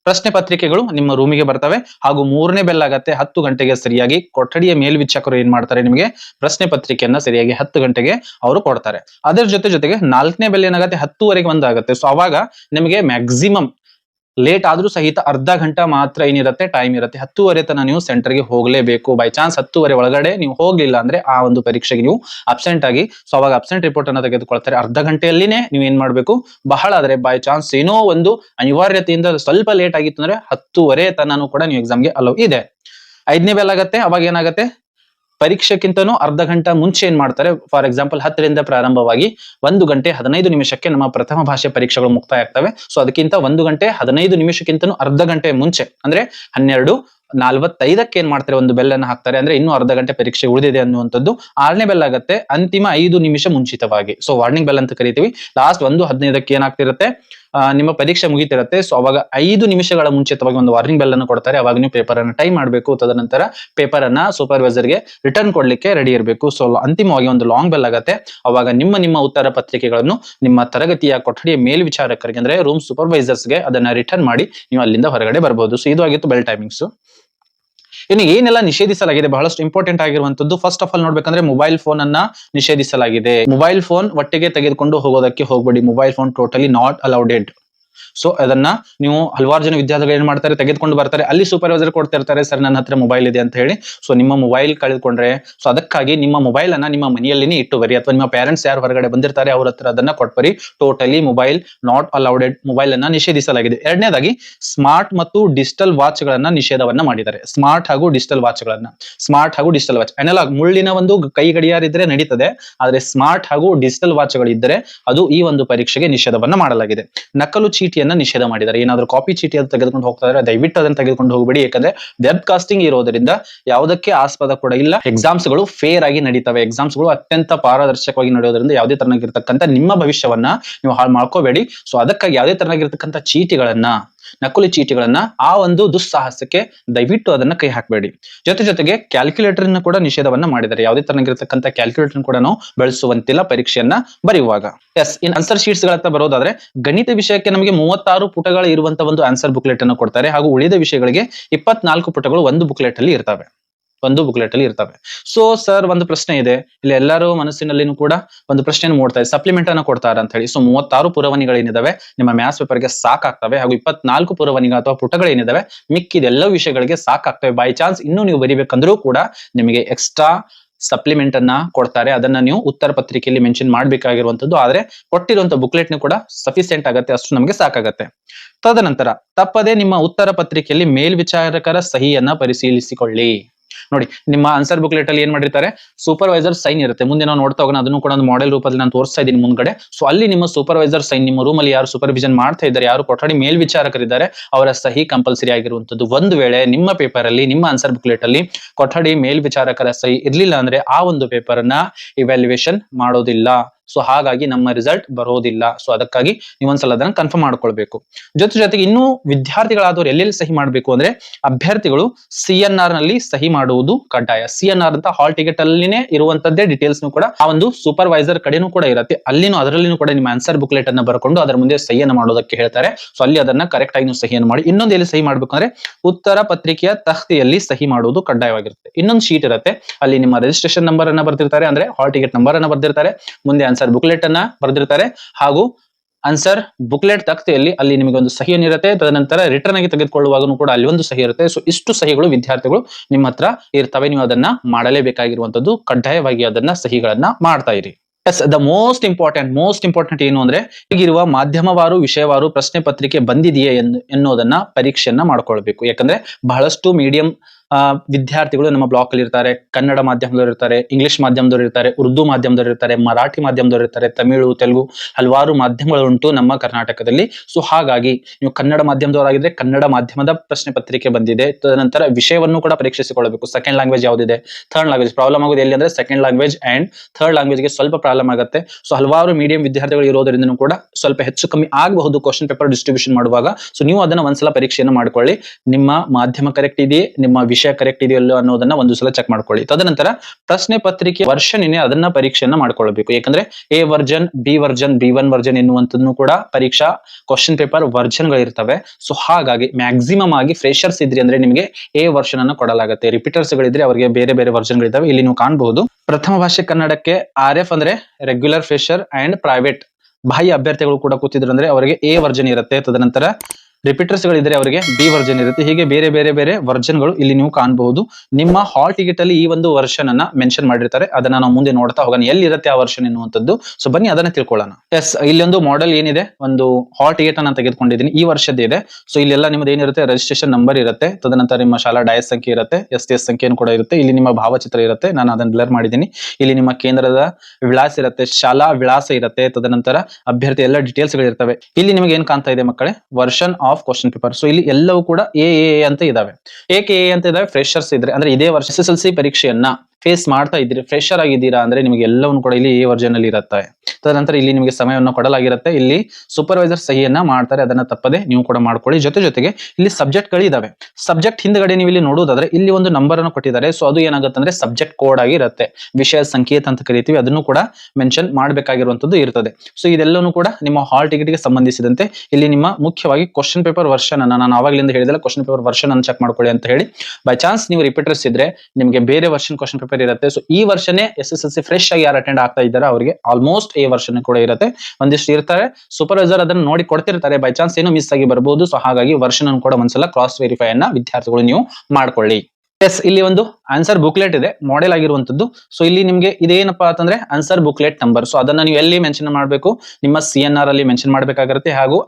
ಪ್ರಶ್ನೆ ಪತ್ರಿಕೆಗಳು ನಿಮ್ಮ ರೂಮಿಗೆ ಬರ್ತವೆ. ಹಾಗೂ ಮೂರನೇ ಬೆಲ್ ಆಗತ್ತೆ ಹತ್ತು ಗಂಟೆಗೆ ಸರಿಯಾಗಿ. ಕೊಠಡಿಯ ಮೇಲ್ವಿಚಾರಕರು ಏನ್ ಮಾಡ್ತಾರೆ ನಿಮಗೆ? ಪ್ರಶ್ನೆ ಪತ್ರಿಕೆಯನ್ನ ಸರಿಯಾಗಿ ಹತ್ತು ಗಂಟೆಗೆ ಅವರು ಕೊಡ್ತಾರೆ. ಅದರ ಜೊತೆ ಜೊತೆಗೆ ನಾಲ್ಕನೇ ಬೆಲ್ ಏನಾಗುತ್ತೆ? ಹತ್ತುವರೆಗೆ ಒಂದಾಗುತ್ತೆ ಸೊ ಅವಾಗ ನಿಮಗೆ ಮ್ಯಾಕ್ಸಿಮಮ್ ಲೇಟ್ ಆದ್ರೂ ಸಹಿತ ಅರ್ಧ ಗಂಟೆ ಮಾತ್ರ ಏನಿರುತ್ತೆ ಟೈಮ್ ಇರುತ್ತೆ. ಹತ್ತುವರೆ ತನಕ ನೀವು ಸೆಂಟರ್ಗೆ ಹೋಗಲೇಬೇಕು. ಬೈ ಚಾನ್ಸ್ ಹತ್ತುವರೆ ಒಳಗಡೆ ನೀವು ಹೋಗ್ಲಿಲ್ಲ ಅಂದ್ರೆ ಆ ಒಂದು ಪರೀಕ್ಷೆಗೆ ನೀವು ಅಬ್ಸೆಂಟ್ ಆಗಿ ಸೊ ಅವಾಗ ಅಬ್ಸೆಂಟ್ ರಿಪೋರ್ಟ್ ಅನ್ನ ತೆಗೆದುಕೊಳ್ತಾರೆ. ಅರ್ಧ ಗಂಟೆಯಲ್ಲಿನೇ ನೀವು ಏನ್ ಮಾಡ್ಬೇಕು? ಬಹಳ ಆದ್ರೆ ಬೈ ಚಾನ್ಸ್ ಏನೋ ಒಂದು ಅನಿವಾರ್ಯತೆಯಿಂದ ಸ್ವಲ್ಪ ಲೇಟ್ ಆಗಿತ್ತು ಅಂದ್ರೆ ಹತ್ತುವರೆ ತನೂ ಕೂಡ ನೀವು ಎಕ್ಸಾಮ್ಗೆ ಅಲೋ ಇದೆ. ಐದನೇ ಬೆಲ್ ಆಗತ್ತೆ, ಅವಾಗ ಏನಾಗುತ್ತೆ? ಪರೀಕ್ಷೆಕ್ಕಿಂತನೂ ಅರ್ಧ ಗಂಟೆ ಮುಂಚೆ ಏನ್ ಮಾಡ್ತಾರೆ? ಫಾರ್ ಎಕ್ಸಾಂಪಲ್ ಹತ್ತರಿಂದ ಪ್ರಾರಂಭವಾಗಿ ಒಂದು ಗಂಟೆ ಹದಿನೈದು ನಿಮಿಷಕ್ಕೆ ನಮ್ಮ ಪ್ರಥಮ ಭಾಷೆ ಪರೀಕ್ಷೆಗಳು ಮುಕ್ತಾಯ ಆಗ್ತವೆ ಸೊ ಅದಕ್ಕಿಂತ ಒಂದು ಗಂಟೆ ಹದಿನೈದು ನಿಮಿಷಕ್ಕಿಂತನೂ ಅರ್ಧ ಗಂಟೆ ಮುಂಚೆ, ಅಂದ್ರೆ ಹನ್ನೆರಡು ನಾಲ್ವತ್ತೈದಕ್ಕೆ ಏನ್ ಮಾಡ್ತಾರೆ? ಒಂದು ಬೆಲ್ ಅನ್ನು ಹಾಕ್ತಾರೆ, ಅಂದ್ರೆ ಇನ್ನೂ ಅರ್ಧ ಗಂಟೆ ಪರೀಕ್ಷೆ ಉಳಿದಿದೆ ಅನ್ನುವಂಥದ್ದು. ಆರನೇ ಬೆಲ್ ಆಗತ್ತೆ, ಅಂತಿಮ ಐದು ನಿಮಿಷ ಮುಂಚಿತವಾಗಿ. ಸೊ ವಾರ್ನಿಂಗ್ ಬೆಲ್ ಅಂತ ಕರಿತೀವಿ. ಲಾಸ್ಟ್ ಒಂದು ಹದಿನೈದಕ್ಕೆ ಏನಾಗ್ತಿರುತ್ತೆ? ನಿಮ್ಮ ಪರೀಕ್ಷೆ ಮುಗಿತಿರುತ್ತೆ. ಸೊ ಅವಾಗ ಐದು ನಿಮಿಷಗಳ ಮುಂಚಿತವಾಗಿ ಒಂದು ವಾರ್ನಿಂಗ್ ಬೆಲ್ ಅನ್ನು ಕೊಡ್ತಾರೆ. ಅವಾಗ ನೀವು ಪೇಪರ್ ಅನ್ನು ಟೈಮ್ ಮಾಡಬೇಕು. ತದನಂತರ ಪೇಪರ್ ಅನ್ನ ಸೂಪರ್ವೈಸರ್ಗೆ ರಿಟರ್ನ್ ಕೊಡ್ಲಿಕ್ಕೆ ರೆಡಿ ಇರಬೇಕು. ಸೊ ಅಂತಿಮವಾಗಿ ಒಂದು ಲಾಂಗ್ ಬೆಲ್ ಆಗುತ್ತೆ. ಅವಾಗ ನಿಮ್ಮ ನಿಮ್ಮ ಉತ್ತರ ಪತ್ರಿಕೆಗಳನ್ನು ನಿಮ್ಮ ತರಗತಿಯ ಕೊಠಡಿಯ ಮೇಲ್ವಿಚಾರಕರಿಗೆ, ಅಂದ್ರೆ ರೂಮ್ ಸೂಪರ್ವೈಸರ್ಸ್ಗೆ ಅದನ್ನ ರಿಟರ್ನ್ ಮಾಡಿ ನೀವು ಅಲ್ಲಿಂದ ಹೊರಗಡೆ ಬರಬಹುದು ಸೊ ಇದು ಆಗಿತ್ತು ಬೆಲ್ ಟೈಮಿಂಗ್ಸ್ ಇನ್ನು ಏನೆಲ್ಲ ನಿಷೇಧಿಸಲಾಗಿದೆ? ಬಹಳಷ್ಟು ಇಂಪಾರ್ಟೆಂಟ್ ಆಗಿರುವಂತದ್ದು ಫಸ್ಟ್ ಆಫ್ ಆಲ್ ನೋಡ್ಬೇಕಂದ್ರೆ ಮೊಬೈಲ್ ಫೋನ್ ಅನ್ನ ನಿಷೇಧಿಸಲಾಗಿದೆ. ಮೊಬೈಲ್ ಫೋನ್ ಒಟ್ಟಿಗೆ ತೆಗೆದುಕೊಂಡು ಹೋಗೋದಕ್ಕೆ ಹೋಗ್ಬೇಡಿ. Mobile phone totally not allowed so ಅದನ್ನ ನೀವು ಹಲವಾರು ಜನ ವಿದ್ಯಾರ್ಥಿಗಳು ಏನ್ ಮಾಡ್ತಾರೆ, ತೆಗೆದುಕೊಂಡು ಬರ್ತಾರೆ. ಅಲ್ಲಿ ಸೂಪರ್ವೈಸರ್ ಕೊಡ್ತಾ ಇರ್ತಾರೆ ಸರ್ ನನ್ನ ಹತ್ರ ಮೊಬೈಲ್ ಇದೆ ಅಂತ ಹೇಳಿ. ಸೊ ನಿಮ್ಮ ಮೊಬೈಲ್ ಕಳೆದುಕೊಂಡ್ರೆ ಸೊ ಅದಕ್ಕಾಗಿ ನಿಮ್ಮ ಮೊಬೈಲ್ ಅನ್ನ ನಿಮ್ಮ ಮನೆಯಲ್ಲಿನೇ ಇಟ್ಟು ಬರಿ. ಅಥವಾ ನಿಮ್ಮ ಪೇರೆಂಟ್ಸ್ ಯಾರು ಹೊರಗಡೆ ಬಂದಿರ್ತಾರೆ, ಅವ್ರ ಹತ್ರ ಅದನ್ನ ಕೊಟ್ಬರಿ totally mobile not allowed mobile ಅನ್ನ ನಿಷೇಧಿಸಲಾಗಿದೆ. ಎರಡನೇದಾಗಿ ಸ್ಮಾರ್ಟ್ ಮತ್ತು ಡಿಜಿಟಲ್ ವಾಚ್ ಗಳನ್ನ ನಿಷೇಧವನ್ನ ಮಾಡಿದ್ದಾರೆ. ಸ್ಮಾರ್ಟ್ ಹಾಗೂ ಡಿಜಿಟಲ್ ವಾಚ್ ಗಳನ್ನ. ಸ್ಮಾರ್ಟ್ ಹಾಗೂ ಡಿಜಿಟಲ್ ವಾಚ್ ಅನಲಾಗ್ ಮುಳ್ಳಿನ ಒಂದು ಕೈ ಗಡಿಯಾರ ಇದ್ರೆ ನಡೀತದೆ. ಆದ್ರೆ ಸ್ಮಾರ್ಟ್ ಹಾಗೂ ಡಿಜಿಟಲ್ ವಾಚ್ ಗಳಿದ್ದರೆ ಅದು ಈ ಒಂದು ಪರೀಕ್ಷೆಗೆ ನಿಷೇಧವನ್ನ ಮಾಡಲಾಗಿದೆ. ನಕಲು ಚೀಟಿಯನ್ನ ನಿಷೇಧ ಮಾಡಿದ್ದಾರೆ. ಏನಾದ್ರೂ ಕಾಪಿ ಚೀಟಿ ಅದು ತೆಗೆದುಕೊಂಡು ಹೋಗ್ತಾ ದಯವಿಟ್ಟು ಅದನ್ನ ತೆಗೆದುಕೊಂಡು ಹೋಗಬೇಡಿ. ಯಾಕಂದ್ರೆ ವೆಬ್ ಕಾಸ್ಟಿಂಗ್ ಇರೋದ್ರಿಂದ ಯಾವುದಕ್ಕೆ ಆಸ್ಪದ ಕೂಡ ಇಲ್ಲ. ಎಕ್ಸಾಮ್ಸ್ಗಳು ಫೇರ್ ಆಗಿ ನಡೀತವೆ. ಎಕ್ಸಾಮ್ಸ್ಗಳು ಅತ್ಯಂತ ಪಾರದರ್ಶಕವಾಗಿ ನಡೆಯೋದ್ರಿಂದ ಯಾವುದೇ ತರನಾಗಿರ್ತಕ್ಕಂಥ ನಿಮ್ಮ ಭವಿಷ್ಯವನ್ನ ನೀವು ಹಾಳು ಮಾಡ್ಕೋಬೇಡಿ. ಸೊ ಅದಕ್ಕಾಗಿ ಯಾವುದೇ ತರನಾಗಿರ್ತಕ್ಕಂಥ ಚೀಟಿಗಳನ್ನ ನಕಲಿ ಚೀಟಿಗಳನ್ನ ಆ ಒಂದು ದುಸ್ಸಾಹಸಕ್ಕೆ ದಯವಿಟ್ಟು ಅದನ್ನ ಕೈ ಹಾಕಬೇಡಿ. ಜೊತೆ ಜೊತೆಗೆ ಕ್ಯಾಲ್ಕುಲೇಟರ್ ಕೂಡ ನಿಷೇಧವನ್ನ ಮಾಡಿದ್ದಾರೆ. ಯಾವುದೇ ತರನಾಗಿರ್ತಕ್ಕಂಥ ಕ್ಯಾಲ್ಕುಲೇಟರ್ ಕೂಡ ನಾವು ಬಳಸುವಂತಿಲ್ಲ ಪರೀಕ್ಷೆಯನ್ನ ಬರೆಯುವಾಗ. ಎಸ್ ಇನ್ ಆನ್ಸರ್ ಶೀಟ್ಸ್ ಗಳತ್ತ ಬರೋದಾದ್ರೆ ಗಣಿತ ವಿಷಯಕ್ಕೆ ನಮಗೆ ಮೂವತ್ತಾರು ಪುಟಗಳು ಇರುವಂತಹ ಒಂದು ಆನ್ಸರ್ ಬುಕ್ಲೆಟ್ ಅನ್ನು ಕೊಡ್ತಾರೆ ಹಾಗೂ ಉಳಿದ ವಿಷಯಗಳಿಗೆ ಇಪ್ಪತ್ನಾಲ್ಕು ಪುಟಗಳು ಒಂದು ಬುಕ್ಲೆಟ್ ಅಲ್ಲಿ ಇರ್ತವೆ. ಒಂದು ಬುಕ್ಲೆಟ್ ಅಲ್ಲಿ ಇರ್ತವೆ. ಸೊ ಸರ್ ಒಂದು ಪ್ರಶ್ನೆ ಇದೆ. ಇಲ್ಲಿ ಎಲ್ಲರೂ ಮನಸ್ಸಿನಲ್ಲಿನೂ ಕೂಡ ಒಂದು ಪ್ರಶ್ನೆ ಮೂಡ್ತಾ ಇದೆ. ಸಪ್ಲಿಮೆಂಟ್ ಅನ್ನ ಕೊಡ್ತಾರೆ ಅಂತ ಹೇಳಿ. ಸೊ ಮೂವತ್ತಾರು ಪುರವಣಿಗಳೇನಿದಾವೆ. ನಿಮ್ಮ ಮ್ಯಾಥ್ಸ್ ಪೇಪರ್ಗೆ ಸಾಕಾಗ್ತವೆ. ಹಾಗೂ ಇಪ್ಪತ್ನಾಲ್ಕು ಪುರವಣಿಗಳು ಅಥವಾ ಪುಟಗಳೇನಿದಾವೆ. ಮಿಕ್ಕಿದೆಲ್ಲ ವಿಷಯಗಳಿಗೆ ಸಾಕಾಗ್ತವೆ. ಬೈ ಚಾನ್ಸ್ ಇನ್ನೂ ನೀವು ಬರಿಬೇಕಂದ್ರೂ ಕೂಡ ನಿಮಗೆ ಎಕ್ಸ್ಟ್ರಾ ಸಪ್ಲಿಮೆಂಟ್ ಅನ್ನ ಕೊಡ್ತಾರೆ. ಅದನ್ನ ನೀವು ಉತ್ತರ ಪತ್ರಿಕೆಯಲ್ಲಿ ಮೆನ್ಷನ್ ಮಾಡಬೇಕಾಗಿರುವಂತದ್ದು ಆದ್ರೆ ಕೊಟ್ಟಿರುವಂತ ಬುಕ್ಲೆಟ್ ಕೂಡ ಸಫಿಸಿಯೆಂಟ್ ಆಗತ್ತೆ. ಅಷ್ಟು ನಮಗೆ ಸಾಕಾಗತ್ತೆ. ತದನಂತರ, ತಪ್ಪದೆ ನಿಮ್ಮ ಉತ್ತರ ಪತ್ರಿಕೆಯಲ್ಲಿ ಮೇಲ್ವಿಚಾರಕರ ಸಹಿಯನ್ನ ಪರಿಶೀಲಿಸಿಕೊಳ್ಳಿ. ನೋಡಿ, ನಿಮ್ಮ ಆನ್ಸರ್ ಬುಕ್ಲೆಟ್ ಅಲ್ಲಿ ಏನ್ ಮಾಡಿರ್ತಾರೆ? ಸೂಪರ್ವೈಸರ್ ಸೈನ್ ಇರುತ್ತೆ. ಮುಂದೆ ನಾವು ನೋಡ್ತಾ ಹೋಗೋಣ. ಅದನ್ನು ಕೂಡ ಒಂದು ಮಾಡೆಲ್ ರೂಪದಲ್ಲಿ ನಾನು ತೋರಿಸ್ತಾ ಇದ್ದೀನಿ ಮುಂದ್ಗಡೆ. ಸೊ ಅಲ್ಲಿ ನಿಮ್ಮ ಸೂಪರ್ವೈಸರ್ ಸೈನ್ ನಿಮ್ಮ ರೂಮ್ ಅಲ್ಲಿ ಯಾರು ಸೂಪರ್ವಿಷನ್ ಮಾಡ್ತಾ ಇದ್ದಾರೆ, ಯಾರು ಕೊಠಡಿ ಮೇಲ್ವಿಚಾರಕರಿದ್ದಾರೆ, ಅವರ ಸಹಿ ಕಂಪಲ್ಸರಿ ಆಗಿರುವಂತದ್ದು ಒಂದು ವೇಳೆ ನಿಮ್ಮ ಪೇಪರ್ ಅಲ್ಲಿ, ನಿಮ್ಮ ಆನ್ಸರ್ ಬುಕ್ಲೆಟ್ ಅಲ್ಲಿ ಕೊಠಡಿ ಮೇಲ್ವಿಚಾರಕರ ಸಹಿ ಇರ್ಲಿಲ್ಲ ಅಂದ್ರೆ ಆ ಒಂದು ಪೇಪರ್ ಅನ್ನ ಇವ್ಯಾಲ್ಯೂಯೇಷನ್ ಮಾಡೋದಿಲ್ಲ. ಸೊ ಹಾಗಾಗಿ ನಮ್ಮ ರಿಸಲ್ಟ್ ಬರೋದಿಲ್ಲ. ಸೊ ಅದಕ್ಕಾಗಿ ನೀವೊಂದ್ಸಲ ಅದನ್ನ ಕನ್ಫರ್ಮ್ ಮಾಡ್ಕೊಳ್ಬೇಕು. ಜೊತೆ ಜೊತೆಗೆ ಇನ್ನೂ ವಿದ್ಯಾರ್ಥಿಗಳಾದವರು ಎಲ್ಲೆಲ್ಲಿ ಸಹಿ ಮಾಡಬೇಕು ಅಂದ್ರೆ ಅಭ್ಯರ್ಥಿಗಳು ಸಿ ಎನ್ ಆರ್ನಲ್ಲಿ ಸಹಿ ಮಾಡುವುದು ಕಡ್ಡಾಯ. ಸಿ ಎನ್ ಆರ್ ಅಂತ ಹಾಲ್ ಟಿಕೆಟ್ ಅಲ್ಲಿನೇ ಇರುವಂತದ್ದೇ ಡೀಟೇಲ್ಸ್ ಕೂಡ ಆ ಒಂದು ಸೂಪರ್ವೈಸರ್ ಕಡೆನೂ ಕೂಡ ಇರುತ್ತೆ. ಅಲ್ಲಿನೂ ಅದರಲ್ಲಿನೂ ಕೂಡ ನಿಮ್ಮ ಆನ್ಸರ್ ಬುಕ್ಲೆಟ್ ಅನ್ನ ಬರ್ಕೊಂಡು ಅದರ ಮುಂದೆ ಸಹಿಯನ್ನು ಮಾಡೋದಕ್ಕೆ ಹೇಳ್ತಾರೆ. ಸೊ ಅಲ್ಲಿ ಅದನ್ನ ಕರೆಕ್ಟ್ ಆಗಿ ನೀವು ಸಹಿಯನ್ನು ಮಾಡಿ. ಇನ್ನೊಂದು ಎಲ್ಲಿ ಸಹಿ ಮಾಡ್ಬೇಕು ಅಂದ್ರೆ ಉತ್ತರ ಪತ್ರಿಕೆಯ ತಖ್ತಿಯಲ್ಲಿ ಸಹಿ ಮಾಡುವುದು ಕಡ್ಡಾಯವಾಗಿರುತ್ತೆ. ಇನ್ನೊಂದು ಶೀಟ್ ಇರುತ್ತೆ. ಅಲ್ಲಿ ನಿಮ್ಮ ರಿಜಿಸ್ಟ್ರೇಷನ್ ನಂಬರ್ ಅನ್ನ ಬರ್ತಿರ್ತಾರೆ ಅಂದ್ರೆ ಹಾಲ್ ಟಿಕೆಟ್ ನಂಬರ್ ಅನ್ನ ಬರ್ತಿರ್ತಾರೆ ಮುಂದೆ ಆನ್ಸರ್ ಬುಕ್ಲೆಟ್ ಅನ್ನ ಬರೆದಿರ್ತಾರೆ. ಹಾಗೂ ಆನ್ಸರ್ ಬುಕ್ಲೆಟ್ ತಕ್ತೆಯಲ್ಲಿ ಅಲ್ಲಿ ನಿಮಗೆ ಒಂದು ಸಹಿಯನ್ನು ಇರುತ್ತೆ. ತದನಂತರ ರಿಟರ್ನ್ ಆಗಿ ತೆಗೆದುಕೊಳ್ಳುವಾಗಲೂ ಕೂಡ ಅಲ್ಲಿ ಒಂದು ಸಹಿ ಇರುತ್ತೆ. ಸೊ ಇಷ್ಟು ಸಹಿಗಳು ವಿದ್ಯಾರ್ಥಿಗಳು ನಿಮ್ಮ ಹತ್ರ ಇರ್ತವೆ. ನೀವು ಅದನ್ನ ಮಾಡಲೇಬೇಕಾಗಿರುವಂತದ್ದು ಕಡ್ಡಾಯವಾಗಿ ಅದನ್ನ ಸಹಿಗಳನ್ನ ಮಾಡ್ತಾ ಇರಿ. Yes the most important most important ಏನು ಅಂದ್ರೆ, ಈಗಿರುವ ಮಾಧ್ಯಮವಾರು, ವಿಷಯವಾರು, ಪ್ರಶ್ನೆ ಪತ್ರಿಕೆ ಬಂದಿದೆಯೇ ಎನ್ನು ಎನ್ನುವುದನ್ನ ಪರೀಕ್ಷೆಯನ್ನ ಮಾಡ್ಕೊಳ್ಬೇಕು. ಯಾಕಂದ್ರೆ ಬಹಳಷ್ಟು ಮೀಡಿಯಂ ವಿದ್ಯಾರ್ಥಿಗಳು ನಮ್ಮ ಬ್ಲಾಕ್ ಅಲ್ಲಿ ಇರ್ತಾರೆ, ಕನ್ನಡ ಮಾಧ್ಯಮದವರು ಇರ್ತಾರೆ ಇಂಗ್ಲಿಷ್ ಮಾಧ್ಯಮದವರು ಇರ್ತಾರೆ, ಉರ್ದು ಮಾಧ್ಯಮದವರು ಇರ್ತಾರೆ, ಮರಾಠಿ ಮಾಧ್ಯಮದವರು ಇರ್ತಾರೆ, ತಮಿಳು, ತೆಲುಗು ಹಲವಾರು ಮಾಧ್ಯಮಗಳು ಉಂಟು ನಮ್ಮ ಕರ್ನಾಟಕದಲ್ಲಿ. ಸೊ ಹಾಗಾಗಿ ನೀವು ಕನ್ನಡ ಮಾಧ್ಯಮದವರಾಗಿದ್ರೆ ಕನ್ನಡ ಮಾಧ್ಯಮದ ಪ್ರಶ್ನೆ ಪತ್ರಿಕೆ ಬಂದಿದೆ. ತದನಂತರ ವಿಷಯವನ್ನು ಕೂಡ ಪರೀಕ್ಷಿಸಿಕೊಳ್ಳಬೇಕು. ಸೆಕೆಂಡ್ ಲ್ಯಾಂಗ್ವೇಜ್ ಯಾವುದಿದೆ? ಥರ್ಡ್ ಲ್ಯಾಂಗ್ವೇಜ್ ಪ್ರಾಬ್ಲಮ್ ಆಗೋದು ಎಲ್ಲಿ ಅಂದ್ರೆ ಸೆಕೆಂಡ್ ಲ್ಯಾಂಗ್ವೇಜ್ ಅಂಡ್ ಥರ್ಡ್ ಲ್ಯಾಂಗ್ವೇಜ್ಗೆ ಸ್ವಲ್ಪ ಪ್ರಾಬ್ಲಮ್ ಆಗುತ್ತೆ. ಸೊ ಹಲವಾರು ಮೀಡಿಯಂ ವಿದ್ಯಾರ್ಥಿಗಳು ಇರೋದ್ರಿಂದ ಕೂಡ ಸ್ವಲ್ಪ ಹೆಚ್ಚು ಕಮ್ಮಿ ಆಗಬಹುದು ಕ್ವಶನ್ ಪೇಪರ್ ಡಿಸ್ಟ್ರಿಬ್ಯೂಷನ್ ಮಾಡುವಾಗ. ಸೊ ನೀವು ಅದನ್ನ ಒಂದ್ಸಲ ಪರೀಕ್ಷೆಯನ್ನು ಮಾಡ್ಕೊಳ್ಳಿ. ನಿಮ್ಮ ಮಾಧ್ಯಮ ಕರೆಕ್ಟ್ ಇದೆಯೇ? ನಿಮ್ಮ ವಿಷಯ ಕರೆಕ್ಟ್ ಇದೆಯಲ್ಲೋ ಅನ್ನೋದನ್ನ ಒಂದು ಸಲ ಚೆಕ್ ಮಾಡ್ಕೊಳ್ಳಿ. ತದನಂತರ ಪ್ರಶ್ನೆ ಪತ್ರಿಕೆ ವರ್ಷನ್ ಏನೇ ಅದನ್ನ ಪರೀಕ್ಷೆಯನ್ನ ಮಾಡ್ಕೊಳ್ಬೇಕು. ಯಾಕಂದ್ರೆ A version B version B one version ಎನ್ನುವಂಥದ್ದು ಕೂಡ ಪರೀಕ್ಷಾ ಕ್ವಶನ್ ಪೇಪರ್ ವರ್ಜನ್ ಗಳಿರ್ತವೆ ಸೊ ಹಾಗಾಗಿ ಮ್ಯಾಕ್ಸಿಮಮ್ ಆಗಿ ಫ್ರೆಶರ್ಸ್ ಇದ್ರಿ ಅಂದ್ರೆ ನಿಮಗೆ ಎ ವರ್ಷನ್ ಅನ್ನು ಕೊಡಲಾಗುತ್ತೆ. ರಿಪೀಟರ್ಸ್ ಗಳಿದ್ರೆ ಅವರಿಗೆ ಬೇರೆ ಬೇರೆ ವರ್ಷನ್ಗಳಿದ್ದಾವೆ ಇಲ್ಲಿ ನೀವು ಕಾಣಬಹುದು. ಪ್ರಥಮ ಭಾಷೆ ಕನ್ನಡಕ್ಕೆ ಆರ್ ಎಫ್ ಅಂದ್ರೆ ರೆಗ್ಯುಲರ್ ಫ್ರೆಶರ್ ಅಂಡ್ ಪ್ರೈವೇಟ್ ಬಾಹ್ಯ ಅಭ್ಯರ್ಥಿಗಳು ಕೂಡ ಕೂತಿದ್ರು ಅಂದ್ರೆ ಅವರಿಗೆ ಎ ವರ್ಜನ್ ಇರುತ್ತೆ. ತದನಂತರ ರಿಪೀಟರ್ಸ್ ಗಳಿದ್ರೆ ಅವರಿಗೆ ಬಿ ವರ್ಜನ್ ಇರುತ್ತೆ. ಹೀಗೆ ಬೇರೆ ಬೇರೆ ಬೇರೆ ವರ್ಜನ್ಗಳು ಇಲ್ಲಿ ನೀವು ಕಾಣಬಹುದು. ನಿಮ್ಮ ಹಾಲ್ ಟಿಕೆಟ್ ಅಲ್ಲಿ ಈ ಒಂದು ವರ್ಷನ್ ಅನ್ನ ಮೆನ್ಷನ್ ಮಾಡಿರ್ತಾರೆ. ಅದನ್ನ ನಾವು ಮುಂದೆ ನೋಡ್ತಾ ಹೋಗೋಣ. ಎಲ್ಲಿರುತ್ತೆ ಆ ವರ್ಷನ್ ಎನ್ನುವಂಥದ್ದು. ಸೊ ಬನ್ನಿ, ಅದನ್ನ ತಿಳ್ಕೊಳ್ಳೋಣ. ಎಸ್ ಇಲ್ಲಿ ಒಂದು ಮಾಡೆಲ್ ಏನಿದೆ? ಒಂದು ಹಾಲ್ ಟಿಕೆಟ್ ಅನ್ನ ತೆಗೆದುಕೊಂಡಿದ್ದೀನಿ. ಈ ವರ್ಷದ ಇದೆ. ಸೊ ಇಲ್ಲೆಲ್ಲ ನಿಮ್ದು ಏನಿರುತ್ತೆ? ರಿಜಿಸ್ಟ್ರೇಷನ್ ನಂಬರ್ ಇರುತ್ತೆ. ತದನಂತರ ನಿಮ್ಮ ಶಾಲಾ ಡಯಸ್ ಸಂಖ್ಯೆ ಇರುತ್ತೆ. ಎಸ್ ಟಿ ಎಸ್ ಸಂಖ್ಯೆಯನ್ನು ಕೂಡ ಇರುತ್ತೆ. ಇಲ್ಲಿ ನಿಮ್ಮ ಭಾವಚಿತ್ರ ಇರುತ್ತೆ. ನಾನು ಅದನ್ನ ಬ್ಲರ್ ಮಾಡಿದ್ದೀನಿ. ಇಲ್ಲಿ ನಿಮ್ಮ ಕೇಂದ್ರದ ವಿಳಾಸ ಇರುತ್ತೆ. ಶಾಲಾ ವಿಳಾಸ ಇರುತ್ತೆ. ತದನಂತರ ಅಭ್ಯರ್ಥಿ ಎಲ್ಲ ಡೀಟೇಲ್ಸ್ ಗಳಿರ್ತವೆ. ಇಲ್ಲಿ ನಿಮಗೆ ಏನ್ ಕಾಣ್ತಾ ಇದೆ ಮಕ್ಕಳೇ? Version of question paper so ಇಲ್ಲಿ ಎಲ್ಲವೂ ಕೂಡ ಎ ಎ ಅಂತ ಇದಾವೆ. ಏಕೆ ಎ ಅಂತ ಇದಾವೆ? ಫ್ರೆಶರ್ಸ್ ಇದ್ರೆ. ಅಂದ್ರೆ ಇದೇ ವರ್ಷ ಎಸ್ ಎಸ್ ಎಲ್ ಸಿ ಪರೀಕ್ಷೆಯನ್ನ ಫೇಸ್ ಮಾಡ್ತಾ ಇದ್ದೀರಿ ಫ್ರೆಶರ್ ಆಗಿದ್ದೀರಾ ಅಂದ್ರೆ ನಿಮಗೆ ಎಲ್ಲವನ್ನು ಕೂಡ ಇಲ್ಲಿ ಈ ವರ್ಜನ್ ಅಲ್ಲಿ ಇರುತ್ತೆ. ತದನಂತರ ಇಲ್ಲಿ ನಿಮಗೆ ಸಮಯವನ್ನು ಕೊಡಲಾಗಿರುತ್ತೆ. ಇಲ್ಲಿ ಸೂಪರ್ವೈಸರ್ ಸಹಿಯನ್ನ ಮಾಡ್ತಾರೆ, ಅದನ್ನ ತಪ್ಪದೆ ನೀವು ಕೂಡ ಮಾಡ್ಕೊಳ್ಳಿ. ಜೊತೆ ಜೊತೆಗೆ ಇಲ್ಲಿ ಸಬ್ಜೆಕ್ಟ್ಗಳು ಇದಾವೆ. ಸಬ್ಜೆಕ್ಟ್ ಹಿಂದ್ಗಡೆ ನೀವು ಇಲ್ಲಿ ನೋಡುವುದಾದ್ರೆ ಇಲ್ಲಿ ಒಂದು ನಂಬರ್ ಅನ್ನು ಕೊಟ್ಟಿದ್ದಾರೆ. ಸೊ ಅದು ಏನಾಗುತ್ತೆ ಅಂದ್ರೆ ಸಬ್ಜೆಕ್ಟ್ ಕೋಡ್ ಆಗಿರುತ್ತೆ ವಿಷಯ ಸಂಕೇತ ಅಂತ ಕರಿತೀವಿ, ಅದನ್ನು ಕೂಡ ಮೆನ್ಷನ್ ಮಾಡಬೇಕಾಗಿರುವಂತದ್ದು ಇರ್ತದೆ. ಸೊ ಇದೆಲ್ಲವೂ ಕೂಡ ನಿಮ್ಮ ಹಾಲ್ ಟಿಕೆಟ್ಗೆ ಸಂಬಂಧಿಸಿದಂತೆ ಇಲ್ಲಿ ನಿಮ್ಮ ಮುಖ್ಯವಾಗಿ ಕ್ವಶನ್ ಪೇಪರ್ ವರ್ಷನ್ ಅನ್ನ, ನಾನು ಆವಾಗಲಿಂದ ಹೇಳಿದಲ್ಲ ಕ್ವಶನ್ ಪೇಪರ್ ವರ್ಷನ್ ಅನ್ನು ಚೆಕ್ ಮಾಡ್ಕೊಳ್ಳಿ ಅಂತ ಹೇಳಿ. ಬೈ ಚಾನ್ಸ್ ನೀವು ರಿಪೀಟರ್ಸ್ ಇದ್ರೆ ನಿಮಗೆ ಬೇರೆ ವರ್ಷನ್ ಕ್ವಶನ್ ಪೇಪರ್ ಇರುತ್ತೆ. ಸೊ ಈ ವರ್ಷನೇ ಎಸ್ ಎಸ್ ಎಲ್ ಫ್ರೆಶ್ ಆಗಿ ಯಾರು ಅಟೆಂಡ್ ಆಗ್ತಾ ಇದ್ದಾರೆ ಅವರಿಗೆ ಆಲ್ಮೋಸ್ಟ್ ಈ ವರ್ಷನ್ ಕೂಡ ಇರುತ್ತೆ. ಒಂದಿಷ್ಟು ಇರ್ತಾರೆ. ಸೂಪರ್ವೈಸರ್ ಅದನ್ನ ನೋಡಿ ಕೊಡ್ತಿರ್ತಾರೆ. ಬೈ ಚಾನ್ಸ್ ಏನೋ ಮಿಸ್ ಆಗಿ ಬರಬಹುದು ಸೊ ಹಾಗಾಗಿ ವರ್ಷನ್ ಕೂಡ ಒಂದ್ಸಲ ಕ್ರಾಸ್ ವೆರಿಫೈ ಅನ್ನ ವಿದ್ಯಾರ್ಥಿಗಳು ನೀವು ಮಾಡ್ಕೊಳ್ಳಿ. ಎಸ್ ಇಲ್ಲಿ ಒಂದು ಆನ್ಸರ್ ಬುಕ್ಲೆಟ್ ಇದೆ ಮಾಡೆಲ್ ಆಗಿರುವಂತದ್ದು ಸೊ ಇಲ್ಲಿ ನಿಮ್ಗೆ ಇದೇನಪ್ಪ ಅಂತಂದ್ರೆ ಆನ್ಸರ್ ಬುಕ್ಲೆಟ್ ನಂಬರ್ ಸೊ ಅದನ್ನ ನೀವು ಎಲ್ಲಿ ಮೆನ್ಷನ್ ಮಾಡಬೇಕು? ನಿಮ್ಮ ಸಿ ಆರ್ ಅಲ್ಲಿ ಮೆನ್ಷನ್ ಮಾಡಬೇಕಾಗಿರುತ್ತೆ ಹಾಗೂ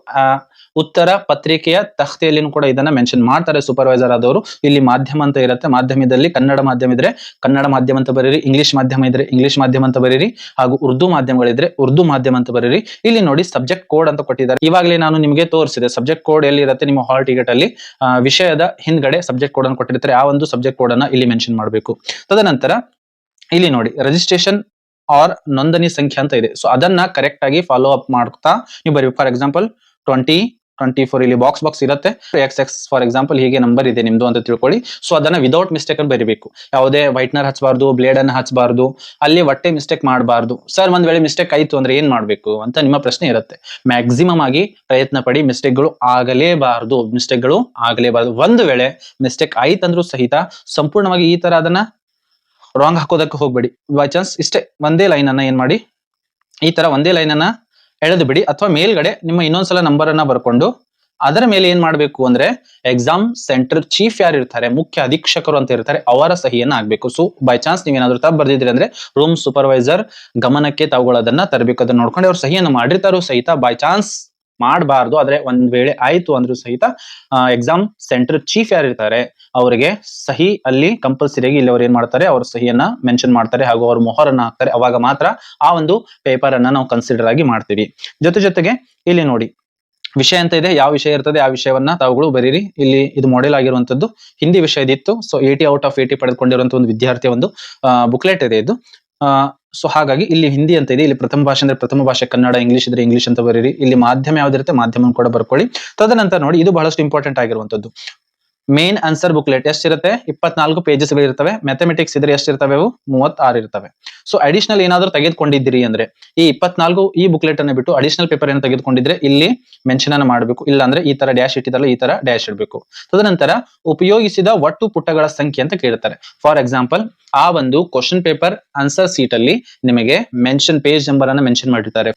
ಉತ್ತರ ಪತ್ರಿಕೆಯ ತಖ್ತೆಯಲ್ಲಿ ಕೂಡ ಇದನ್ನ ಮೆನ್ಷನ್ ಮಾಡ್ತಾರೆ ಸೂಪರ್ವೈಸರ್ ಆದವರು. ಇಲ್ಲಿ ಮಾಧ್ಯಮ ಅಂತ ಇರುತ್ತೆ. ಮಾಧ್ಯಮದಲ್ಲಿ ಕನ್ನಡ ಮಾಧ್ಯಮ ಇದ್ರೆ ಕನ್ನಡ ಮಾಧ್ಯಮ ಅಂತ ಬರೀರಿ ಇಂಗ್ಲಿಷ್ ಮಾಧ್ಯಮ ಇದ್ರೆ ಇಂಗ್ಲಿಷ್ ಮಾಧ್ಯಮ ಅಂತ ಬರೀರಿ, ಹಾಗೂ ಉರ್ದು ಮಾಧ್ಯಮಗಳಿದ್ರೆ ಉರ್ದು ಮಾಧ್ಯಮ ಅಂತ ಬರೀರಿ. ಇಲ್ಲಿ ನೋಡಿ ಸಬ್ಜೆಕ್ಟ್ ಕೋಡ್ ಅಂತ ಕೊಟ್ಟಿದ್ದಾರೆ. ಇವಾಗಲೇ ನಾನು ನಿಮಗೆ ತೋರಿಸಿದೆ. ಸಬ್ಜೆಕ್ಟ್ ಕೋಡ್ ಎಲ್ಲಿ ಇರುತ್ತೆ? ನಿಮ್ಮ ಹಾಲ್ ಟಿಕೆಟ್ ಅಲ್ಲಿ ವಿಷಯದ ಹಿಂದ್ಗಡೆ ಸಬ್ಜೆಕ್ಟ್ ಕೋಡ್ ಅನ್ನು ಕೊಟ್ಟಿರ್ತಾರೆ. ಆ ಒಂದು ಸಬ್ಜೆಕ್ಟ್ ಕೋಡ್ ಅನ್ನ ಇಲ್ಲಿ ಮೆನ್ಷನ್ ಮಾಡಬೇಕು. ತದನಂತರ ಇಲ್ಲಿ ನೋಡಿ ರಿಜಿಸ್ಟ್ರೇಷನ್ ಆರ್ ನೋಂದಣಿ ಸಂಖ್ಯೆ ಅಂತ ಇದೆ. ಸೊ ಅದನ್ನ ಕರೆಕ್ಟ್ ಆಗಿ ಫಾಲೋ ಅಪ್ ಮಾಡ್ತಾ ನೀವು ಬರೀ for example twenty twenty four ಇಲ್ಲಿ ಬಾಕ್ಸ್ ಬಾಕ್ಸ್ ಇರುತ್ತೆ. ಎಕ್ಸ್ ಎಕ್ಸ್ ಫಾರ್ ಎಕ್ಸಾಂಪಲ್ ಹೀಗೆ ನಂಬರ್ ಇದೆ ನಿಮ್ದು ಅಂತ ತಿಳ್ಕೊಳ್ಳಿ. ಸೊ ಅದನ್ನ ವಿದೌಟ್ ಮಿಸ್ಟೇಕ್ ಬರಿಬೇಕು. ಯಾವುದೇ ವೈಟ್ನರ್ ಹಚ್ಚಬಾರ್ದು ಬ್ಲೇಡ್ ಅನ್ನು ಹಚ್ಚಬಾರ್ದು ಅಲ್ಲಿ ಒಟ್ಟೆ ಮಿಸ್ಟೇಕ್ ಮಾಡಬಾರ್ದು. ಸರ್ ಒಂದ್ ವೇಳೆ ಮಿಸ್ಟೇಕ್ ಆಯ್ತು ಅಂದ್ರೆ ಏನ್ ಮಾಡಬೇಕು ಅಂತ ನಿಮ್ಮ ಪ್ರಶ್ನೆ ಇರುತ್ತೆ. ಮ್ಯಾಕ್ಸಿಮಮ್ ಆಗಿ ಪ್ರಯತ್ನ ಪಡಿ ಮಿಸ್ಟೇಕ್ಗಳು ಆಗಲೇಬಾರದು. ಮಿಸ್ಟೇಕ್ಗಳು ಆಗಲೇಬಾರದು. ಒಂದು ವೇಳೆ ಮಿಸ್ಟೇಕ್ ಆಯ್ತಂದ್ರೂ ಸಹಿತ ಸಂಪೂರ್ಣವಾಗಿ ಈ ತರ ಅದನ್ನ ರಾಂಗ್ ಹಾಕೋದಕ್ಕೆ ಹೋಗ್ಬೇಡಿ. ಬೈ ಚಾನ್ಸ್ ಇಷ್ಟೇ ಒಂದೇ ಲೈನ್ ಅನ್ನ ಏನ್ ಮಾಡಿ? ಈ ತರ ಒಂದೇ ಲೈನ್ ಅನ್ನ ಎಳೆದು ಬಿಡಿ. ಅಥವಾ ಮೇಲ್ಗಡೆ ನಿಮ್ಮ ಇನ್ನೊಂದ್ಸಲ ನಂಬರ್ ಅನ್ನ ಬರ್ಕೊಂಡು ಅದರ ಮೇಲೆ ಏನ್ ಮಾಡ್ಬೇಕು ಅಂದ್ರೆ ಎಕ್ಸಾಮ್ ಸೆಂಟರ್ ಚೀಫ್ ಯಾರು ಇರ್ತಾರೆ, ಮುಖ್ಯ ಅಧೀಕ್ಷಕರು ಅಂತ ಇರ್ತಾರೆ, ಅವರ ಸಹಿಯನ್ನ ಆಗ್ಬೇಕು ಸೊ ಬೈ ಚಾನ್ಸ್ ನೀವೇನಾದ್ರೂ ತಪ್ಪು ಬರ್ದಿದ್ರಿ ಅಂದ್ರೆ ರೂಮ್ ಸೂಪರ್ವೈಸರ್ ಗಮನಕ್ಕೆ ತಾವುಗಳದನ್ನ ತರಬೇಕು. ಅದನ್ನ ನೋಡ್ಕೊಂಡು ಅವ್ರ ಸಹಿಯನ್ನ ಮಾಡಿರ್ತಾರೋ ಸಹಿತ ಬೈ ಚಾನ್ಸ್ ಮಾಡಬಾರ್ದು, ಆದ್ರೆ ಒಂದ್ ವೇಳೆ ಆಯ್ತು ಅಂದ್ರೂ ಸಹಿತ ಎಕ್ಸಾಮ್ ಸೆಂಟರ್ ಚೀಫ್ ಯಾರು ಇರ್ತಾರೆ, ಅವರಿಗೆ ಸಹಿ ಅಲ್ಲಿ ಕಂಪಲ್ಸರಿಯಾಗಿ ಇಲ್ಲಿ ಅವ್ರು ಏನ್ ಮಾಡ್ತಾರೆ, ಅವ್ರ ಸಹಿಯನ್ನ ಮೆನ್ಷನ್ ಮಾಡ್ತಾರೆ, ಹಾಗೂ ಅವ್ರ ಮೊಹರನ್ನ ಹಾಕ್ತಾರೆ. ಅವಾಗ ಮಾತ್ರ ಆ ಒಂದು ಪೇಪರ್ ಅನ್ನ ನಾವು ಕನ್ಸಿಡರ್ ಆಗಿ ಮಾಡ್ತೀವಿ. ಜೊತೆ ಜೊತೆಗೆ ಇಲ್ಲಿ ನೋಡಿ, ವಿಷಯ ಅಂತ ಇದೆ, ಯಾವ ವಿಷಯ ಇರ್ತದೆ, ಆ ವಿಷಯವನ್ನ ತಾವುಗಳು ಬರೀರಿ. ಇಲ್ಲಿ ಇದು ಮಾಡೆಲ್ ಆಗಿರುವಂತದ್ದು, Hindi ವಿಷಯದಿತ್ತು. So eighty out of eighty ಪಡೆದುಕೊಂಡಿರುವಂತ ಒಂದು ವಿದ್ಯಾರ್ಥಿಯ ಒಂದು ಬುಕ್ಲೆಟ್ ಇದೆ ಇದು. ಸೊ ಹಾಗಾಗಿ ಇಲ್ಲಿ ಹಿಂದಿ ಅಂತ ಇದೆ. ಇಲ್ಲಿ ಪ್ರಥಮ ಭಾಷೆ ಅಂದ್ರೆ ಪ್ರಥಮ ಭಾಷೆ ಕನ್ನಡ ಇಂಗ್ಲಿಷ್ ಇದ್ರೆ ಇಂಗ್ಲಿಷ್ ಅಂತ ಬರೀರಿ. ಇಲ್ಲಿ ಮಾಧ್ಯಮ ಯಾವ್ದಿರುತ್ತೆ ಮಾಧ್ಯಮ ಕೂಡ ಬರ್ಕೊಳ್ಳಿ. ತದನಂತರ ನೋಡಿ ಇದು ಬಹಳಷ್ಟು ಇಂಪಾರ್ಟೆಂಟ್ ಆಗಿರುವಂತದ್ದು ಮೇನ್ ಆನ್ಸರ್ ಬುಕ್ಲೆಟ್ ಎಷ್ಟಿರುತ್ತೆ? ಇಪ್ಪತ್ನಾಲ್ಕು ಪೇಜಸ್ ಇರ್ತವೆ ಮ್ಯಾಥಮೆಟಿಕ್ಸ್ ಇದ್ರೆ ಎಷ್ಟಿರ್ತವೆ ಅವು? ಮೂವತ್ತಾರು ಇರ್ತವೆ. ಸೊ ಅಡಿಷನಲ್ ಏನಾದ್ರು ತೆಗೆದುಕೊಂಡಿದ್ದೀರಿ ಅಂದ್ರೆ, ಈ ಇಪ್ಪತ್ನಾಲ್ಕು ಈ ಬುಕ್ಲೆಟ್ ಅನ್ನು ಬಿಟ್ಟು ಅಡಿಷನಲ್ ಪೇಪರ್ ಏನು ತೆಗೆದುಕೊಂಡಿದ್ರೆ ಇಲ್ಲಿ ಮೆನ್ಷನ್ ಅನ್ನು ಮಾಡಬೇಕು. ಇಲ್ಲ ಅಂದ್ರೆ ಈ ತರ ಡ್ಯಾಶ್ ಇಟ್ಟಿದಲ್ಲ ಈ ತರ ಡ್ಯಾಶ್ ಇಡಬೇಕು. ತದನಂತರ, ಉಪಯೋಗಿಸಿದ ಒಟ್ಟು ಪುಟಗಳ ಸಂಖ್ಯೆ ಅಂತ ಕೇಳ್ತಾರೆ. ಫಾರ್ ಎಕ್ಸಾಂಪಲ್ ಆ ಒಂದು ಕ್ವಶನ್ ಪೇಪರ್ ಆನ್ಸರ್ ಸೀಟ್ ಅಲ್ಲಿ ನಿಮಗೆ ಮೆನ್ಷನ್ ಪೇಜ್ ನಂಬರ್ ಅನ್ನ ಮೆನ್ಷನ್ ಮಾಡಿರ್ತಾರೆ.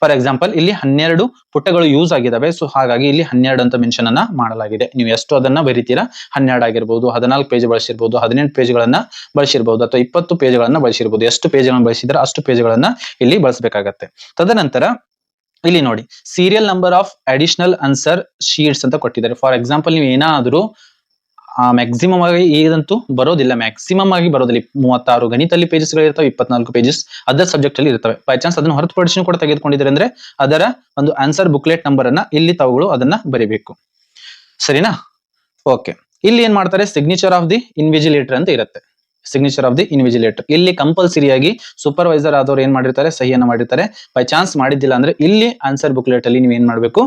ಫಾರ್ ಎಕ್ಸಾಂಪಲ್ ಇಲ್ಲಿ ಹನ್ನೆರಡು ಪುಟಗಳು ಯೂಸ್ ಆಗಿದಾವೆ ಸೊ ಹಾಗಾಗಿ ಇಲ್ಲಿ ಹನ್ನೆರಡು ಅಂತ ಮೆನ್ಷನ್ ಅನ್ನ ಮಾಡಲಾಗಿದೆ. ನೀವು ಎಷ್ಟು ಅದನ್ನ ಬರೀತೀರಾ? ಹನ್ನೆರಡು ಆಗಿರ್ಬೋದು, ಹದಿನಾಲ್ಕು ಪೇಜ್ ಬಳಸಿರ್ಬೋದು, ಹದಿನೆಂಟು ಪೇಜ್ಗಳನ್ನ ಬಳಸಿರ್ಬೋದು, ಅಥವಾ ಇಪ್ಪತ್ತು ಪೇಜ್ಗಳನ್ನ ಬಳಸಿರ್ಬೋದು. ಎಷ್ಟು ಪೇಜ್ಗಳನ್ನ ಬಳಸಿದ್ರೆ ಅಷ್ಟು ಪೇಜ್ಗಳನ್ನ ಇಲ್ಲಿ ಬಳಸಬೇಕಾಗತ್ತೆ. ತದನಂತರ ಇಲ್ಲಿ ನೋಡಿ serial number of additional answer sheets ಅಂತ ಕೊಟ್ಟಿದ್ದಾರೆ. ಫಾರ್ ಎಕ್ಸಾಂಪಲ್ ನೀವು ಏನಾದ್ರೂ ಮ್ಯಾಕ್ಸಿಮಮ್ ಆಗಿ ಈಗಂತೂ ಬರೋದಿಲ್ಲ. ಮ್ಯಾಕ್ಸಿಮಮ್ ಆಗಿ ಬರೋದಿಲ್ಲ. ಮೂವತ್ತಾರು ಗಣಿತಲ್ಲಿ ಪೇಜಸ್ ಇರ್ತವೆ, ಇಪ್ಪತ್ನಾಲ್ಕು ಪೇಜಸ್ ಅದರ ಸಬ್ಜೆಕ್ಟ್ ಅಲ್ಲಿ ಇರ್ತವೆ. ಬೈ ಚಾನ್ಸ್ ಅದನ್ನು ಹೊರತುಪಡಿಸಿ ಕೂಡ ತೆಗೆದುಕೊಂಡಿದ್ರೆ ಅಂದ್ರೆ ಅದರ ಒಂದು ಆನ್ಸರ್ ಬುಕ್ಲೆಟ್ ನಂಬರ್ ಅನ್ನ ಇಲ್ಲಿ ತಾವುಗಳು ಅದನ್ನ ಬರೀಬೇಕು. ಸರಿನಾ? ಓಕೆ ಇಲ್ಲಿ ಏನ್ ಮಾಡ್ತಾರೆ? ಸಿಗ್ನೇಚರ್ ಆಫ್ ದಿ ಇನ್ವಿಜಿಲೇಟರ್ ಅಂತ ಇರುತ್ತೆ. ಸಿಗ್ನೇಚರ್ ಆಫ್ ದಿ ಇನ್ವಿಜಿಲೇಟರ್ ಇಲ್ಲಿ ಕಂಪಲ್ಸರಿಯಾಗಿ ಸೂಪರ್ವೈಸರ್ ಆದವ್ರು ಏನ್ ಮಾಡಿರ್ತಾರೆ? ಸಹಿಯನ್ನ ಮಾಡಿರ್ತಾರೆ. ಬೈ ಚಾನ್ಸ್ ಮಾಡಿದ್ದಿಲ್ಲ ಅಂದ್ರೆ ಇಲ್ಲಿ ಆನ್ಸರ್ ಬುಕ್ಲೆಟ್ ಅಲ್ಲಿ ನೀವು ಏನ್ ಮಾಡ್ಬೇಕು?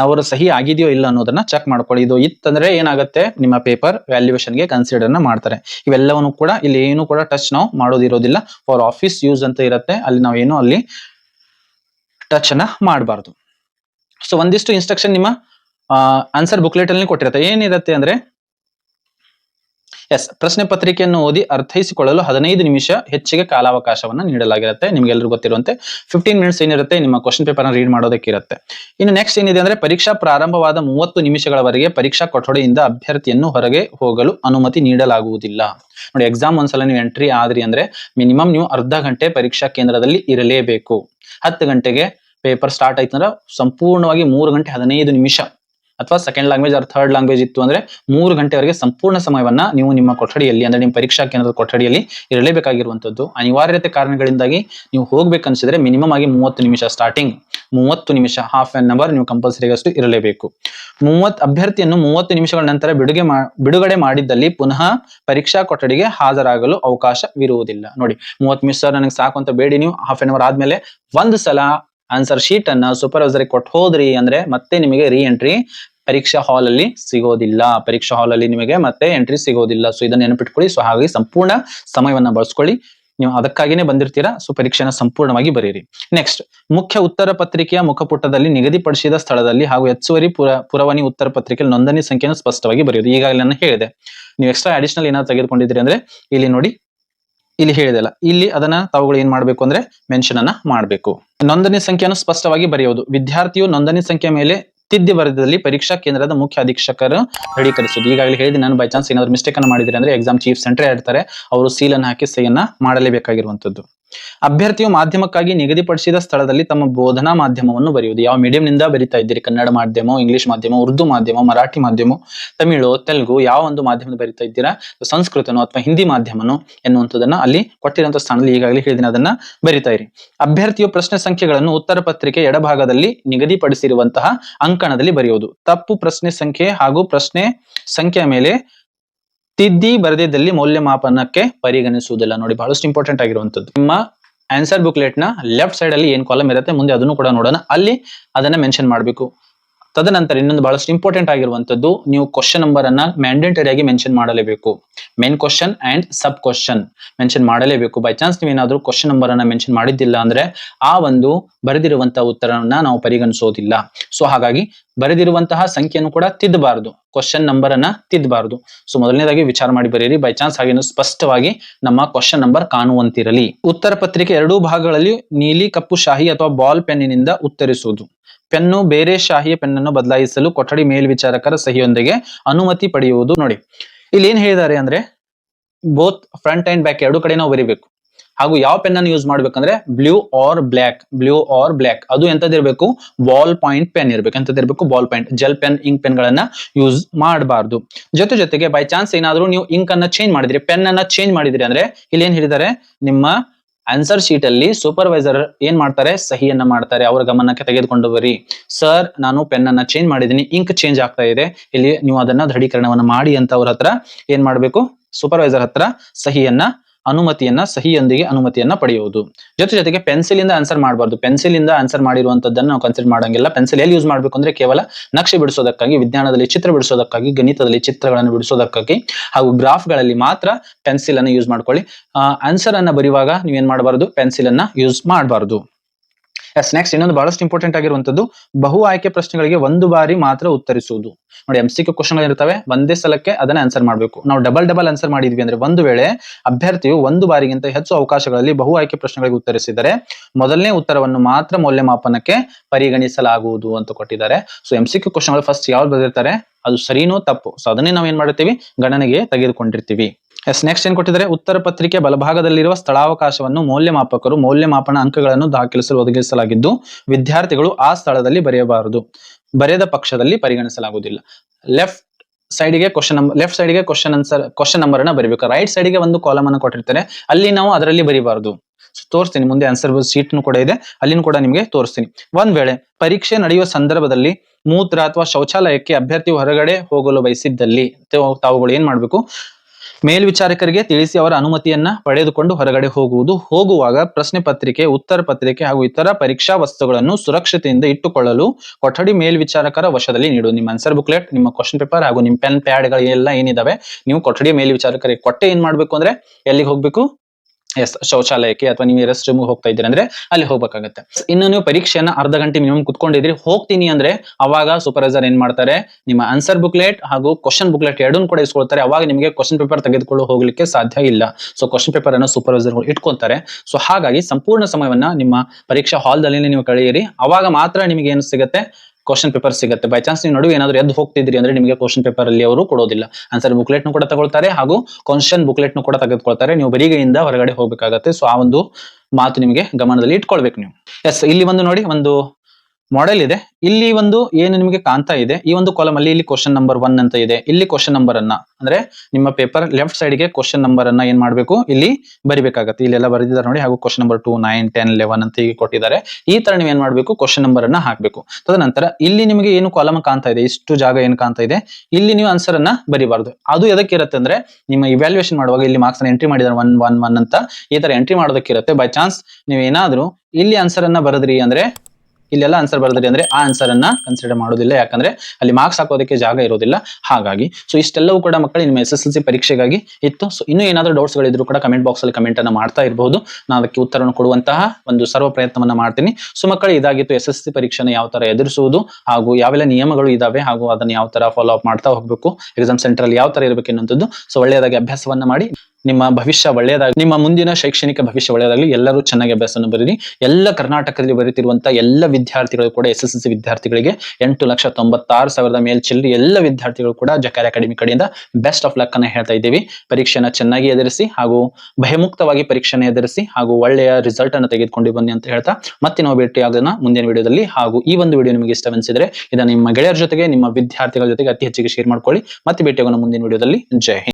ಅವರ ಸಹಿ ಆಗಿದೆಯೋ ಇಲ್ಲ ಅನ್ನೋದನ್ನ ಚೆಕ್ ಮಾಡ್ಕೊಳ್ಳಿ. ಇದು ಇತ್ತಂದ್ರೆ ಏನಾಗುತ್ತೆ? ನಿಮ್ಮ ಪೇಪರ್ ವ್ಯಾಲ್ಯೂಯೇಷನ್ಗೆ ಕನ್ಸಿಡರ್ನ ಮಾಡ್ತಾರೆ. ಇವೆಲ್ಲವನ್ನು ಕೂಡ ಇಲ್ಲಿ ಏನು ಕೂಡ ಟಚ್ ನಾವು ಮಾಡೋದಿರೋದಿಲ್ಲ. ಫಾರ್ ಆಫೀಸ್ ಯೂಸ್ ಅಂತ ಇರುತ್ತೆ. ಅಲ್ಲಿ ನಾವು ಏನು ಅಲ್ಲಿ ಟಚ್ ಅನ್ನ ಮಾಡಬಾರ್ದು. ಸೊ ಒಂದಿಷ್ಟು ಇನ್ಸ್ಟ್ರಕ್ಷನ್ ನಿಮ್ಮ ಆನ್ಸರ್ ಬುಕ್ಲೆಟ್ ಅಲ್ಲಿ ಕೊಟ್ಟಿರುತ್ತೆ. ಏನಿರುತ್ತೆ ಅಂದ್ರೆ ಎಸ್ ಪ್ರಶ್ನೆ ಪತ್ರಿಕೆಯನ್ನು ಓದಿ ಅರ್ಥೈಸಿಕೊಳ್ಳಲು ಹದಿನೈದು ನಿಮಿಷ ಹೆಚ್ಚಿಗೆ ಕಾಲಾವಕಾಶವನ್ನು ನೀಡಲಾಗಿರುತ್ತೆ. ನಿಮ್ಗೆಲ್ಲರಿಗೂ ಗೊತ್ತಿರುವಂತೆ ಫಿಫ್ಟೀನ್ ಮಿನಿಟ್ಸ್ ಏನಿರುತ್ತೆ, ನಿಮ್ಮ ಕ್ವಶನ್ ಪೇಪರ್ ರೀಡ್ ಮಾಡೋದಕ್ಕೆ ಇರುತ್ತೆ ಇನ್ನು ನೆಕ್ಸ್ಟ್ ಏನಿದೆ ಅಂದ್ರೆ ಪರೀಕ್ಷಾ ಪ್ರಾರಂಭವಾದ ಮೂವತ್ತು ನಿಮಿಷಗಳವರೆಗೆ ಪರೀಕ್ಷಾ ಕೊಠಡಿಯಿಂದ ಅಭ್ಯರ್ಥಿಯನ್ನು ಹೊರಗೆ ಹೋಗಲು ಅನುಮತಿ ನೀಡಲಾಗುವುದಿಲ್ಲ. ನೋಡಿ ಎಕ್ಸಾಮ್ ಒಂದ್ಸಲ ನೀವು ಎಂಟ್ರಿ ಆದ್ರಿ ಅಂದ್ರೆ ಮಿನಿಮಮ್ ನೀವು ಅರ್ಧ ಗಂಟೆ ಪರೀಕ್ಷಾ ಕೇಂದ್ರದಲ್ಲಿ ಇರಲೇಬೇಕು. ಹತ್ತು ಗಂಟೆಗೆ ಪೇಪರ್ ಸ್ಟಾರ್ಟ್ ಆಯ್ತು ಅಂದ್ರೆ ಸಂಪೂರ್ಣವಾಗಿ ಮೂರು ಗಂಟೆ ಹದಿನೈದು ನಿಮಿಷ ಅಥವಾ second language or third language ಇತ್ತು ಅಂದ್ರೆ ಮೂರು ಗಂಟೆವರೆಗೆ ಸಂಪೂರ್ಣ ಸಮಯವನ್ನ ನೀವು ನಿಮ್ಮ ಕೊಠಡಿಯಲ್ಲಿ ಅಂದ್ರೆ ನಿಮ್ಮ ಪರೀಕ್ಷಾ ಕೇಂದ್ರದ ಕೊಠಡಿಯಲ್ಲಿ ಇರಲೇಬೇಕಾಗಿರುವಂತದ್ದು. ಅನಿವಾರ್ಯತೆ ಕಾರಣಗಳಿಂದಾಗಿ ನೀವು ಹೋಗ್ಬೇಕನ್ಸಿದ್ರೆ ಮಿನಿಮಮ್ ಆಗಿ ಮೂವತ್ತು ನಿಮಿಷ ಸ್ಟಾರ್ಟಿಂಗ್ ಮೂವತ್ತು ನಿಮಿಷ ಹಾಫ್ ಆನ್ ಅವರ್ ನೀವು ಕಂಪಲ್ಸರಿ ಅಷ್ಟು ಇರಲೇಬೇಕು. ಮೂವತ್ ಅಭ್ಯರ್ಥಿಯನ್ನು ಮೂವತ್ತು ನಿಮಿಷಗಳ ನಂತರ ಬಿಡುಗೆ ಬಿಡುಗಡೆ ಮಾಡಿದ್ದಲ್ಲಿ ಪುನಃ ಪರೀಕ್ಷಾ ಕೊಠಡಿಗೆ ಹಾಜರಾಗಲು ಅವಕಾಶವಿರುವುದಿಲ್ಲ. ನೋಡಿ, ಮೂವತ್ತು ನಿಮಿಷ ನನಗೆ ಸಾಕು ಅಂತ ಬೇಡಿ ನೀವು ಹಾಫ್ ಆನ್ ಅವರ್ ಆದ್ಮೇಲೆ ಒಂದು ಸಲ ಆನ್ಸರ್ ಶೀಟ್ ಅನ್ನ ಸೂಪರ್ವೈಸರ್ ಕೊಟ್ಟು ಹೋದ್ರಿ ಅಂದ್ರೆ ಮತ್ತೆ ನಿಮಗೆ ರೀ ಎಂಟ್ರಿ ಪರೀಕ್ಷಾ ಹಾಲ್ ಅಲ್ಲಿ ಸಿಗೋದಿಲ್ಲ. ಪರೀಕ್ಷಾ ಹಾಲ್ ಅಲ್ಲಿ ನಿಮಗೆ ಮತ್ತೆ ಎಂಟ್ರಿ ಸಿಗೋದಿಲ್ಲ. ಸೊ ಇದನ್ನ ನೆನಪಿಟ್ಕೊಳ್ಳಿ. ಸೊ ಹಾಗಾಗಿ ಸಂಪೂರ್ಣ ಸಮಯವನ್ನ ಬಳಸ್ಕೊಳ್ಳಿ. ನೀವು ಅದಕ್ಕಾಗಿನೇ ಬಂದಿರ್ತೀರಾ? ಸೊ ಪರೀಕ್ಷೆನ ಸಂಪೂರ್ಣವಾಗಿ ಬರೀರಿ. ನೆಕ್ಸ್ಟ್ ಮುಖ್ಯ ಉತ್ತರ ಪತ್ರಿಕೆಯ ಮುಖಪುಟದಲ್ಲಿ ನಿಗದಿಪಡಿಸಿದ ಸ್ಥಳದಲ್ಲಿ ಹಾಗೂ ಹೆಚ್ಚುವರಿ ಪುರ, ಪುರವಣಿ ಉತ್ತರ ಪತ್ರಿಕೆಯಲ್ಲಿ ನೋಂದಣಿ ಸಂಖ್ಯೆಯನ್ನು ಸ್ಪಷ್ಟವಾಗಿ ಬರೆಯೋದು ಈಗಾಗಲೇ ನಾನು ಹೇಳಿದೆ. ನೀವು ಎಕ್ಸ್ಟ್ರಾ ಅಡಿಷನಲ್ ಏನಾದ್ರು ತೆಗೆದುಕೊಂಡಿದ್ದೀರಿ ಅಂದ್ರೆ ಇಲ್ಲಿ ನೋಡಿ. ಇಲ್ಲಿ ಹೇಳಿದೆಲ್ಲ ಇಲ್ಲಿ ಅದನ್ನ ತಾವುಗಳು ಏನ್ ಮಾಡ್ಬೇಕು ಅಂದ್ರೆ ಮೆನ್ಷನ್ ಅನ್ನ ಮಾಡಬೇಕು. ನೋಂದಣಿ ಸಂಖ್ಯೆಯನ್ನು ಸ್ಪಷ್ಟವಾಗಿ ಬರೆಯುವುದು ವಿದ್ಯಾರ್ಥಿಯು ನೋಂದಣಿ ಸಂಖ್ಯೆ ಮೇಲೆ ತಿದ್ದಿ ಬರೆದಲ್ಲಿ ಪರೀಕ್ಷಾ ಕೇಂದ್ರದ ಮುಖ್ಯ ಅಧೀಕ್ಷಕರು ದೃಢೀಕರಿಸುವುದು ಈಗಾಗಲೇ ಹೇಳಿದೆ, ನಾನು ಬೈ ಚಾನ್ಸ್ ಏನಾದ್ರು ಮಿಸ್ಟೇಕ್ ಅನ್ನು ಮಾಡಿದ್ರೆ ಅಂದ್ರೆ ಎಕ್ಸಾಮ್ ಚೀಫ್ ಸೆಂಟರ್ ಇರ್ತಾರೆ ಅವರು ಸೀಲ್ ಅನ್ನು ಹಾಕಿ ಸಹಿಯನ್ನ ಮಾಡಲೇಬೇಕಾಗಿರುವಂತದ್ದು ಅಭ್ಯರ್ಥಿಯು ಮಾಧ್ಯಮಕ್ಕಾಗಿ ನಿಗದಿಪಡಿಸಿದ ಸ್ಥಳದಲ್ಲಿ ತಮ್ಮ ಬೋಧನಾ ಮಾಧ್ಯಮವನ್ನು ಬರೆಯುವುದು. ಯಾವ ನಿಂದ ಬರಿತಾ ಇದ್ದೀರಿ? ಕನ್ನಡ ಮಾಧ್ಯಮ ಇಂಗ್ಲಿಷ್ ಮಾಧ್ಯಮ, ಉರ್ದು ಮಾಧ್ಯಮ, ಮರಾಠಿ ಮಾಧ್ಯಮ, ತಮಿಳು, ತೆಲುಗು, ಯಾವ ಒಂದು ಮಾಧ್ಯಮದ ಬರಿತಾ ಇದ್ದೀರಾ? ಸಂಸ್ಕೃತನೋ ಅಥವಾ ಹಿಂದಿ ಮಾಧ್ಯಮನೋ ಎನ್ನುವಂಥದ್ದನ್ನ ಅಲ್ಲಿ ಕೊಟ್ಟಿರುವಂತ ಸ್ಥಾನದಲ್ಲಿ ಈಗಾಗಲೇ ಹೇಳಿದಿನ ಅದನ್ನ ಬರಿತಾ ಇರಿ. ಅಭ್ಯರ್ಥಿಯು ಪ್ರಶ್ನೆ ಸಂಖ್ಯೆಗಳನ್ನು ಉತ್ತರ ಪತ್ರಿಕೆ ಎಡಭಾಗದಲ್ಲಿ ನಿಗದಿಪಡಿಸಿರುವಂತಹ ಅಂಕಣದಲ್ಲಿ ಬರೆಯುವುದು ತಪ್ಪು ಪ್ರಶ್ನೆ ಸಂಖ್ಯೆ ಹಾಗೂ ಪ್ರಶ್ನೆ ಸಂಖ್ಯೆ ಮೇಲೆ ತಿದ್ದಿ ಬರೆದಿದ್ದಲ್ಲಿ ಮೌಲ್ಯಮಾಪನಕ್ಕೆ ಪರಿಗಣಿಸುವುದಿಲ್ಲ. ನೋಡಿ, ಬಹಳಷ್ಟು ಇಂಪಾರ್ಟೆಂಟ್ ಆಗಿರುವಂತದ್ದು ನಿಮ್ಮ ಆನ್ಸರ್ ಬುಕ್ಲೆಟ್ನ ಲೆಫ್ಟ್ ಸೈಡ್ ಅಲ್ಲಿ ಏನ್ ಕಾಲಮ್ ಇರುತ್ತೆ, ಮುಂದೆ ಅದನ್ನು ಕೂಡ ನೋಡೋಣ. ಅಲ್ಲಿ ಅದನ್ನ ಮೆನ್ಷನ್ ಮಾಡಬೇಕು. ತದನಂತರ ಇನ್ನೊಂದು ಬಹಳಷ್ಟು ಇಂಪಾರ್ಟೆಂಟ್ ಆಗಿರುವಂತದ್ದು ನೀವು ಕ್ವಶನ್ ನಂಬರ್ ಅನ್ನ ಮ್ಯಾಂಡೇಟರಿ ಆಗಿ ಮೆನ್ಷನ್ ಮಾಡಲೇಬೇಕು. Main question and sub question mention ಮಾಡಲೇಬೇಕು. ಬೈ ಚಾನ್ಸ್ ನೀವು ಏನಾದರೂ ಕ್ವಶನ್ ನಂಬರ್ ಅನ್ನ ಮೆನ್ಷನ್ ಮಾಡಿದ್ದಿಲ್ಲ ಅಂದ್ರೆ ಆ ಒಂದು ಬರೆದಿರುವಂತಹ ಉತ್ತರವನ್ನ ನಾವು ಪರಿಗಣಿಸೋದಿಲ್ಲ. ಸೊ ಹಾಗಾಗಿ ಬರೆದಿರುವಂತಹ ಸಂಖ್ಯೆಯನ್ನು ಕೂಡ ತಿದ್ದಬಾರದು. ಕ್ವಶನ್ ನಂಬರ್ ಅನ್ನ ತಿದ್ದಬಾರದು. ಸೊ ಮೊದಲನೇದಾಗಿ ವಿಚಾರ ಮಾಡಿ ಬರೀರಿ ಬೈ ಚಾನ್ಸ್ ಹಾಗೇನು ಸ್ಪಷ್ಟವಾಗಿ ನಮ್ಮ ಕ್ವಶನ್ ನಂಬರ್ ಕಾಣುವಂತಿರಲಿ. ಉತ್ತರ ಪತ್ರಿಕೆ ಎರಡೂ ಭಾಗಗಳಲ್ಲಿ ನೀಲಿ, ಕಪ್ಪು, ಶಾಹಿ ಅಥವಾ ಬಾಲ್ ಪೆನ್ನಿನಿಂದ ಉತ್ತರಿಸುವುದು. ಪೆನ್ನು, ಬೇರೆ ಶಾಹಿಯ ಪೆನ್ನನ್ನು ಬದಲಾಯಿಸಲು ಕೊಠಡಿ ಮೇಲ್ವಿಚಾರಕರ ಸಹಿಯೊಂದಿಗೆ ಅನುಮತಿ ಪಡೆಯುವುದು ನೋಡಿ. ಇಲ್ಲಿ ಏನ್ ಹೇಳಿದ್ದಾರೆ ಅಂದ್ರೆ ಬೋತ್ ಫ್ರಂಟ್ ಅಂಡ್ ಬ್ಯಾಕ್ ಎರಡು ಕಡೆ ನಾವು ಬರಿಬೇಕು. ಹಾಗೂ ಯಾವ ಪೆನ್ ಅನ್ನು ಯೂಸ್ ಮಾಡ್ಬೇಕಂದ್ರೆ blue or black blue or black ಅದು ಎಂತದಿರ್ಬೇಕು ಬಾಲ್ ಪಾಯಿಂಟ್ ಪೆನ್ ಇರ್ಬೇಕು. ಎಂತದಿರ್ಬೇಕು ball point gel pen ink pen ಗಳನ್ನ ಯೂಸ್ ಮಾಡಬಾರ್ದು. ಜೊತೆ ಜೊತೆಗೆ ಬೈ ಚಾನ್ಸ್ ಏನಾದ್ರೂ ನೀವು ಇಂಕ್ ಅನ್ನ ಚೇಂಜ್ ಮಾಡಿದ್ರಿ ಪೆನ್ ಅನ್ನ ಚೇಂಜ್ ಮಾಡಿದ್ರಿ ಅಂದ್ರೆ, ಇಲ್ಲಿ ಏನ್ ಹೇಳಿದ್ದಾರೆ? ನಿಮ್ಮ ಆನ್ಸರ್ ಶೀಟ್ ಅಲ್ಲಿ ಸೂಪರ್ವೈಸರ್ ಏನ್ ಮಾಡ್ತಾರೆ? ಸಹಿಯನ್ನ ಮಾಡ್ತಾರೆ. ಅವರ ಗಮನಕ್ಕೆ ತೆಗೆದುಕೊಂಡು ಬರಿ. ಸರ್ ನಾನು ಪೆನ್ ಅನ್ನ ಚೇಂಜ್ ಮಾಡಿದ್ದೀನಿ ಇಂಕ್ ಚೇಂಜ್ ಆಗ್ತಾ ಇದೆ. ಇಲ್ಲಿ ನೀವು ಅದನ್ನ ದೃಢೀಕರಣವನ್ನು ಮಾಡಿ ಅಂತ ಅವ್ರ ಹತ್ರ ಏನ್ ಮಾಡ್ಬೇಕು? ಸೂಪರ್ವೈಸರ್ ಹತ್ರ ಸಹಿಯನ್ನ ಅನುಮತಿಯನ್ನ, ಸಹಿಯೊಂದಿಗೆ ಅನುಮತಿಯನ್ನ ಪಡೆಯುವುದು. ಜೊತೆ ಜೊತೆಗೆ ಪೆನ್ಸಿಲ್ ಇಂದ ಆನ್ಸರ್ ಮಾಡಬಾರ್ದು. ಪೆನ್ಸಿಲ್ ಇಂದ ಆನ್ಸರ್ ಮಾಡಿರುವಂತದ್ದನ್ನು ನಾವು ಕನ್ಸಿಡರ್ ಮಾಡಂಗಿಲ್ಲ. ಪೆನ್ಸಿಲ್ ಎಲ್ಲಿ ಯೂಸ್ ಮಾಡಬೇಕು ಅಂದ್ರೆ ಕೇವಲ ನಕ್ಷೆ ಬಿಡಿಸೋದಕ್ಕಾಗಿ, ವಿಜ್ಞಾನದಲ್ಲಿ ಚಿತ್ರ ಬಿಡಿಸೋದಕ್ಕಾಗಿ, ಗಣಿತದಲ್ಲಿ ಚಿತ್ರಗಳನ್ನು ಬಿಡಿಸೋದಕ್ಕಾಗಿ ಹಾಗೂ ಗ್ರಾಫ್ಗಳಲ್ಲಿ ಮಾತ್ರ ಪೆನ್ಸಿಲ್ ಅನ್ನು ಯೂಸ್ ಮಾಡ್ಕೊಳ್ಳಿ. ಆನ್ಸರ್ ಅನ್ನ ಬರೆಯುವಾಗ ನೀವೇನ್ ಮಾಡಬಾರ್ದು? ಪೆನ್ಸಿಲ್ ಅನ್ನ ಯೂಸ್ ಮಾಡಬಾರ್ದು. ಎಸ್ ನೆಕ್ಸ್ಟ್ ಇನ್ನೊಂದು ಬಹಳಷ್ಟು ಇಂಪಾರ್ಟೆಂಟ್ ಆಗಿರುವಂತದ್ದು ಬಹು ಆಯ್ಕೆ ಪ್ರಶ್ನೆಗಳಿಗೆ ಒಂದು ಬಾರಿ ಮಾತ್ರ ಉತ್ತರಿಸುವುದು. ನೋಡಿ ಎಂ ಸಿ ಕ್ವಶನ್ ಇರ್ತವೆ ಒಂದೇ ಸಲಕ್ಕೆ ಅದನ್ನ ಆನ್ಸರ್ ಮಾಡಬೇಕು. ನಾವು ಡಬಲ್ ಡಬಲ್ ಆನ್ಸರ್ ಮಾಡಿದ್ವಿ ಅಂದ್ರೆ ಒಂದು ವೇಳೆ ಅಭ್ಯರ್ಥಿಯು ಒಂದು ಬಾರಿಗಿಂತ ಹೆಚ್ಚು ಅವಕಾಶಗಳಲ್ಲಿ ಬಹು ಆಯ್ಕೆ ಪ್ರಶ್ನೆಗಳಿಗೆ ಉತ್ತರಿಸಿದರೆ, ಮೊದಲನೇ ಉತ್ತರವನ್ನು ಮಾತ್ರ ಮೌಲ್ಯಮಾಪನಕ್ಕೆ ಪರಿಗಣಿಸಲಾಗುವುದು ಅಂತ ಕೊಟ್ಟಿದ್ದಾರೆ. ಸೊ ಎಂ ಸಿ ಫಸ್ಟ್ ಯಾವ್ದು ಬರ್ದಿರ್ತಾರೆ? ಅದು ಸರಿನೋ ತಪ್ಪು? ಸೊ ಅದನ್ನೇ ನಾವು ಏನ್ ಮಾಡ್ತೀವಿ ಗಣನೆಗೆ ತೆಗೆದುಕೊಂಡಿರ್ತೀವಿ. ಎಸ್ ನೆಕ್ಸ್ಟ್ ಏನ್ ಕೊಟ್ಟಿದ್ದಾರೆ? ಉತ್ತರ ಪತ್ರಿಕೆ ಬಲಭಾಗದಲ್ಲಿರುವ ಸ್ಥಳಾವಕಾಶವನ್ನು ಮೌಲ್ಯಮಾಪಕರು ಮೌಲ್ಯಮಾಪನ ಅಂಕಗಳನ್ನು ದಾಖಲಿಸಲು ಒದಗಿಸಲಾಗಿದ್ದು, ವಿದ್ಯಾರ್ಥಿಗಳು ಆ ಸ್ಥಳದಲ್ಲಿ ಬರೆಯಬಾರದು. ಬರೆಯದ ಪಕ್ಷದಲ್ಲಿ ಪರಿಗಣಿಸಲಾಗುವುದಿಲ್ಲ. ಲೆಫ್ಟ್ ಸೈಡ್ಗೆ ಕ್ವಶನ್ ನಂಬರ್ ಲೆಫ್ಟ್ ಸೈಡ್ಗೆ ಕ್ವಶನ್ ಆನ್ಸರ್ ಕ್ವಶನ್ ನಂಬರ್ ಅನ್ನ ಬರೀಬೇಕು. ರೈಟ್ ಸೈಡ್ಗೆ ಒಂದು ಕಾಲಮ್ ಅನ್ನು ಕೊಟ್ಟಿರ್ತಾರೆ. ಅಲ್ಲಿ ನಾವು ಅದರಲ್ಲಿ ಬರೀಬಾರದು. ತೋರಿಸ್ತೀನಿ, ಮುಂದೆ ಆನ್ಸರ್ ಶೀಟ್ ಕೂಡ ಇದೆ. ಅಲ್ಲಿನೂ ಕೂಡ ನಿಮಗೆ ತೋರಿಸ್ತೀನಿ. ಒಂದ್ ವೇಳೆ ಪರೀಕ್ಷೆ ನಡೆಯುವ ಸಂದರ್ಭದಲ್ಲಿ ಮೂತ್ರ ಅಥವಾ ಶೌಚಾಲಯಕ್ಕೆ ಅಭ್ಯರ್ಥಿ ಹೊರಗಡೆ ಹೋಗಲು ಬಯಸಿದ್ದಲ್ಲಿ ತಾವು- ತಾವುಗಳು ಏನ್ ಮಾಡ್ಬೇಕು? ಮೇಲ್ವಿಚಾರಕರಿಗೆ ತಿಳಿಸಿ ಅವರ ಅನುಮತಿಯನ್ನ ಪಡೆದುಕೊಂಡು ಹೊರಗಡೆ ಹೋಗುವುದು, ಹೋಗುವಾಗ ಪ್ರಶ್ನೆ ಪತ್ರಿಕೆ, ಉತ್ತರ ಪತ್ರಿಕೆ ಹಾಗೂ ಇತರ ಪರೀಕ್ಷಾ ವಸ್ತುಗಳನ್ನು ಸುರಕ್ಷತೆಯಿಂದ ಇಟ್ಟುಕೊಳ್ಳಲು ಕೊಠಡಿ ಮೇಲ್ವಿಚಾರಕರ ವಶದಲ್ಲಿ ನೀಡು. ನಿಮ್ಮ ಆನ್ಸರ್ ಬುಕ್ಲೆಟ್ ನಿಮ್ಮ ಕ್ವಶನ್ ಪೇಪರ್ ಹಾಗೂ ನಿಮ್ಮ ಪೆನ್ ಪ್ಯಾಡ್ಗಳು ಎಲ್ಲ ಏನಿದಾವೆ? ನೀವು ಕೊಠಡಿ ಮೇಲ್ವಿಚಾರಕರಿಗೆ ಕೊಟ್ಟೆ ಏನ್ ಮಾಡ್ಬೇಕು ಅಂದ್ರೆ ಎಲ್ಲಿಗೆ ಹೋಗ್ಬೇಕು? ಎಸ್, ಶೌಚಾಲಯಕ್ಕೆ ಅಥವಾ ನೀವು ರೆಸ್ಟ್ ರೂಮ್ ಹೋಗ್ತಾ ಇದ್ದೀರಿ ಅಂದ್ರೆ ಅಲ್ಲಿ ಹೋಗ್ಬೇಕಾಗತ್ತೆ. ಇನ್ನು ನೀವು ಪರೀಕ್ಷೆಯನ್ನ ಅರ್ಧ ಗಂಟೆ ಮಿನಿಮಮ್ ಕುತ್ಕೊಂಡಿದ್ರಿ ಹೋಗ್ತೀನಿ ಅಂದ್ರೆ ಅವಾಗ ಸೂಪರ್ವೈಸರ್ ಏನ್ ಮಾಡ್ತಾರೆ, ನಿಮ್ಮ ಆನ್ಸರ್ ಬುಕ್ಲೆಟ್ ಹಾಗೂ ಕ್ವಶನ್ ಬುಕ್ಲೆಟ್ ಎರಡನ್ನೂ ಕೂಡ ಇಸ್ಕೊಳ್ತಾರೆ. ಅವಾಗ ನಿಮಗೆ ಕ್ವಶನ್ ಪೇಪರ್ ತೆಗೆದುಕೊಂಡು ಹೋಗ್ಲಿಕ್ಕೆ ಸಾಧ್ಯ ಇಲ್ಲ. ಸೊ ಕ್ವಶನ್ ಪೇಪರ್ ಅನ್ನು ಸೂಪರ್ವೈಸರ್ ಇಟ್ಕೊಂತಾರೆ. ಸೊ ಹಾಗಾಗಿ ಸಂಪೂರ್ಣ ಸಮಯವನ್ನ ನಿಮ್ಮ ಪರೀಕ್ಷಾ ಹಾಲ್ದಲ್ಲಿ ನೀವು ಕಳೆಯಿರಿ. ಅವಾಗ ಮಾತ್ರ ನಿಮಗೆ ಏನು ಸಿಗುತ್ತೆ? ಕ್ವಶನ್ ಪೇಪರ್ ಸಿಗುತ್ತೆ. ಬೈ ಚಾನ್ಸ್ ನೀವು ನಡುವೆ ಏನಾದ್ರು ಎದ್ದು ಹೋಗ್ತಿದ್ರಿ ಅಂದ್ರೆ ನಿಮಗೆ ಕ್ವಶನ್ ಪೇಪರ್ ಅಲ್ಲಿ ಅವರು ಕೊಡೋದಿಲ್ಲ. ಆನ್ಸರ್ ಬುಕ್ಲೆಟ್ ಕೂಡ ತಗೊಳ್ತಾರೆ ಹಾಗೂ ಕ್ವಶನ್ ಬುಕ್ಲೆಟ್ ಕೂಡ ತೆಗೆದುಕೊಳ್ತಾರೆ. ನೀವು ಬರಿಗೆಯಿಂದ ಹೊರಗಡೆ ಹೋಗಬೇಕಾಗತ್ತೆ. ಸೊ ಆ ಒಂದು ಮಾತು ನಿಮಗೆ ಗಮನದಲ್ಲಿ ಇಟ್ಕೊಳ್ಬೇಕು ನೀವು. ಎಸ್ ಇಲ್ಲಿ ಒಂದು ನೋಡಿ ಒಂದು ಮಾಡೆಲ್ ಇದೆ. ಇಲ್ಲಿ ಒಂದು ಏನು ನಿಮಗೆ ಕಾಣ್ತಾ ಇದೆ? ಈ ಒಂದು ಕಾಲಮ್ ಅಲ್ಲಿ ಇಲ್ಲಿ ಕ್ವಶನ್ ನಂಬರ್ ಒನ್ ಅಂತ ಇದೆ. ಇಲ್ಲಿ ಕ್ವಶನ್ ನಂಬರ್ ಅನ್ನ. ಅಂದ್ರೆ ನಿಮ್ಮ ಪೇಪರ್ ಲೆಫ್ಟ್ ಸೈಡ್ಗೆ ಕ್ವಶನ್ ನಂಬರ್ ಅನ್ನ ಏನ್ ಮಾಡಬೇಕು? ಇಲ್ಲಿ ಬರಿಬೇಕಾಗತ್ತೆ. ಇಲ್ಲೆಲ್ಲ ಬರೆದಿದ್ದಾರೆ ನೋಡಿ. ಹಾಗೂ question number two nine ten eleven ಅಂತ ಹೀಗೆ ಕೊಟ್ಟಿದ್ದಾರೆ. ಈ ತರ ನೀವು ಏನ್ ಮಾಡ್ಬೇಕು? ಕ್ವಶನ್ ನಂಬರ್ ಅನ್ನ ಹಾಕ್ಬೇಕು. ತದನಂತರ ಇಲ್ಲಿ ನಿಮಗೆ ಏನು ಕಾಲಮ್ ಕಾಣ್ತಾ ಇದೆ? ಇಷ್ಟು ಜಾಗ ಏನ್ ಕಾಣ್ತಾ ಇದೆ? ಇಲ್ಲಿ ನೀವು ಆನ್ಸರ್ ಅನ್ನ ಬರಿಬಾರ್ದು. ಅದು ಎದಕ್ಕೆ ಇರುತ್ತೆ ಅಂದ್ರೆ ನಿಮ್ಮ ಇವ್ಯಾಲ್ಯೂಯೇಷನ್ ಮಾಡುವಾಗ ಇಲ್ಲಿ ಮಾರ್ಕ್ಸ್ ಎಂಟ್ರಿ ಮಾಡಿದ್ದಾರೆ. ಒನ್ ಒನ್ ಒನ್ ಅಂತ. ಈ ತರ ಎಂಟ್ರಿ ಮಾಡೋದಕ್ಕಿರುತ್ತೆ. ಬೈ ಚಾನ್ಸ್ ನೀವು ಏನಾದ್ರೂ ಇಲ್ಲಿ ಆನ್ಸರ್ ಅನ್ನ ಬರೆದ್ರಿ ಅಂದ್ರೆ ಇಲ್ಲೆಲ್ಲ ಆನ್ಸರ್ ಬರೆದ್ರಿ ಅಂದ್ರೆ ಆ ಆನ್ಸರ್ ಅನ್ನ ಕನ್ಸಿಡರ್ ಮಾಡೋದಿಲ್ಲ. ಯಾಕಂದ್ರೆ ಅಲ್ಲಿ ಮಾರ್ಕ್ಸ್ ಹಾಕೋದಕ್ಕೆ ಜಾಗ ಇರೋದಿಲ್ಲ. ಹಾಗಾಗಿ ಸೊ ಇಷ್ಟೆಲ್ಲವೂ ಕೂಡ ಮಕ್ಕಳು ನಿಮ್ಮ ಎಸ್ ಎಸ್ ಎಲ್ ಸಿ ಪರೀಕ್ಷೆಗಾಗಿ ಇತ್ತು. ಸೊ ಇನ್ನೂ ಏನಾದರೂ ಡೌಟ್ಸ್ ಗಳಿದ್ರು ಕೂಡ ಕಮೆಂಟ್ ಬಾಕ್ಸ್ ಅಲ್ಲಿ ಕಮೆಂಟ್ ಅನ್ನ ಮಾಡ್ತಾ ಇರಬಹುದು ನಾನು ಅದಕ್ಕೆ ಉತ್ತರವನ್ನು ಕೊಡುವಂತಹ ಒಂದು ಸರ್ವ ಪ್ರಯತ್ನವನ್ನ ಮಾಡ್ತೀನಿ. ಸೊ ಮಕ್ಕಳು, ಇದಾಗಿತ್ತು ಎಸ್ ಎಸ್ ಸಿ ಪರೀಕ್ಷೆನ ಯಾವ ತರ ಎದುರಿಸುವುದು ಹಾಗೂ ಯಾವೆಲ್ಲ ನಿಯಮಗಳು ಇದಾವೆ ಹಾಗೂ ಅದನ್ನ ಯಾವ ತರ ಫಾಲೋ ಅಪ್ ಮಾಡ್ತಾ ಹೋಗ್ಬೇಕು ಎಕ್ಸಾಮ್ ಸೆಂಟರ್ ಅಲ್ಲಿ ಯಾವ ತರ ಇರಬೇಕು ಎನ್ನುವಂಥದ್ದು. ಸೊ ಒಳ್ಳೆಯದಾಗಿ ಅಭ್ಯಾಸವನ್ನ ಮಾಡಿ. ನಿಮ್ಮ ಭವಿಷ್ಯ ಒಳ್ಳೆಯದಾಗಲಿ ನಿಮ್ಮ ಮುಂದಿನ ಶೈಕ್ಷಣಿಕ ಭವಿಷ್ಯ ಒಳ್ಳೆಯದಾಗಲಿ ಎಲ್ಲರೂ ಚೆನ್ನಾಗಿ ಅಭ್ಯಾಸವನ್ನು ಬರೀರಿ. ಎಲ್ಲ ಕರ್ನಾಟಕದಲ್ಲಿ ಬರೀತಿರುವಂತಹ ಎಲ್ಲ ವಿದ್ಯಾರ್ಥಿಗಳು ಕೂಡ ಎಸ್ ಎಸ್ ಎಲ್ ಸಿ ವಿದ್ಯಾರ್ಥಿಗಳಿಗೆ ಎಂಟು ಲಕ್ಷ ತೊಂಬತ್ತಾರು ಸಾವಿರದ ಮೇಲ್ ಚಿಲ್ಲರಿ ಎಲ್ಲ ವಿದ್ಯಾರ್ಥಿಗಳು ಕೂಡ ಜಕಾರಿ ಅಕಾಡೆಮಿ ಕಡೆಯಿಂದ ಬೆಸ್ಟ್ ಆಫ್ ಲಕ್ ಅನ್ನ ಹೇಳ್ತಾ ಇದ್ದೀವಿ. ಪರೀಕ್ಷೆನ ಚೆನ್ನಾಗಿ ಎದುರಿಸಿ ಹಾಗೂ ಭಯಮುಕ್ತವಾಗಿ ಪರೀಕ್ಷೆನ ಎದುರಿಸಿ ಹಾಗೂ ಒಳ್ಳೆಯ ರಿಸಲ್ಟ್ ಅನ್ನು ತೆಗೆದುಕೊಂಡು ಬನ್ನಿ ಅಂತ ಹೇಳ್ತಾ ಮತ್ತೆ ನಾವು ಭೇಟಿ ಮುಂದಿನ ವಿಡಿಯೋದಲ್ಲಿ. ಹಾಗೂ ಈ ಒಂದು ವಿಡಿಯೋ ನಿಮಗೆ ಇಷ್ಟವೆನಿಸಿದ್ರೆ ಇದನ್ನ ನಿಮ್ಮ ಗೆಳೆಯರ ಜೊತೆಗೆ, ನಿಮ್ಮ ವಿದ್ಯಾರ್ಥಿಗಳ ಜೊತೆಗೆ ಅತಿ ಹೆಚ್ಚಿಗೆ ಶೇರ್ ಮಾಡ್ಕೊಳ್ಳಿ. ಮತ್ತೆ ಭೇಟಿ ಆಗೋಣ ಮುಂದಿನ ವಿಡಿಯೋದಲ್ಲಿ. ಜೈ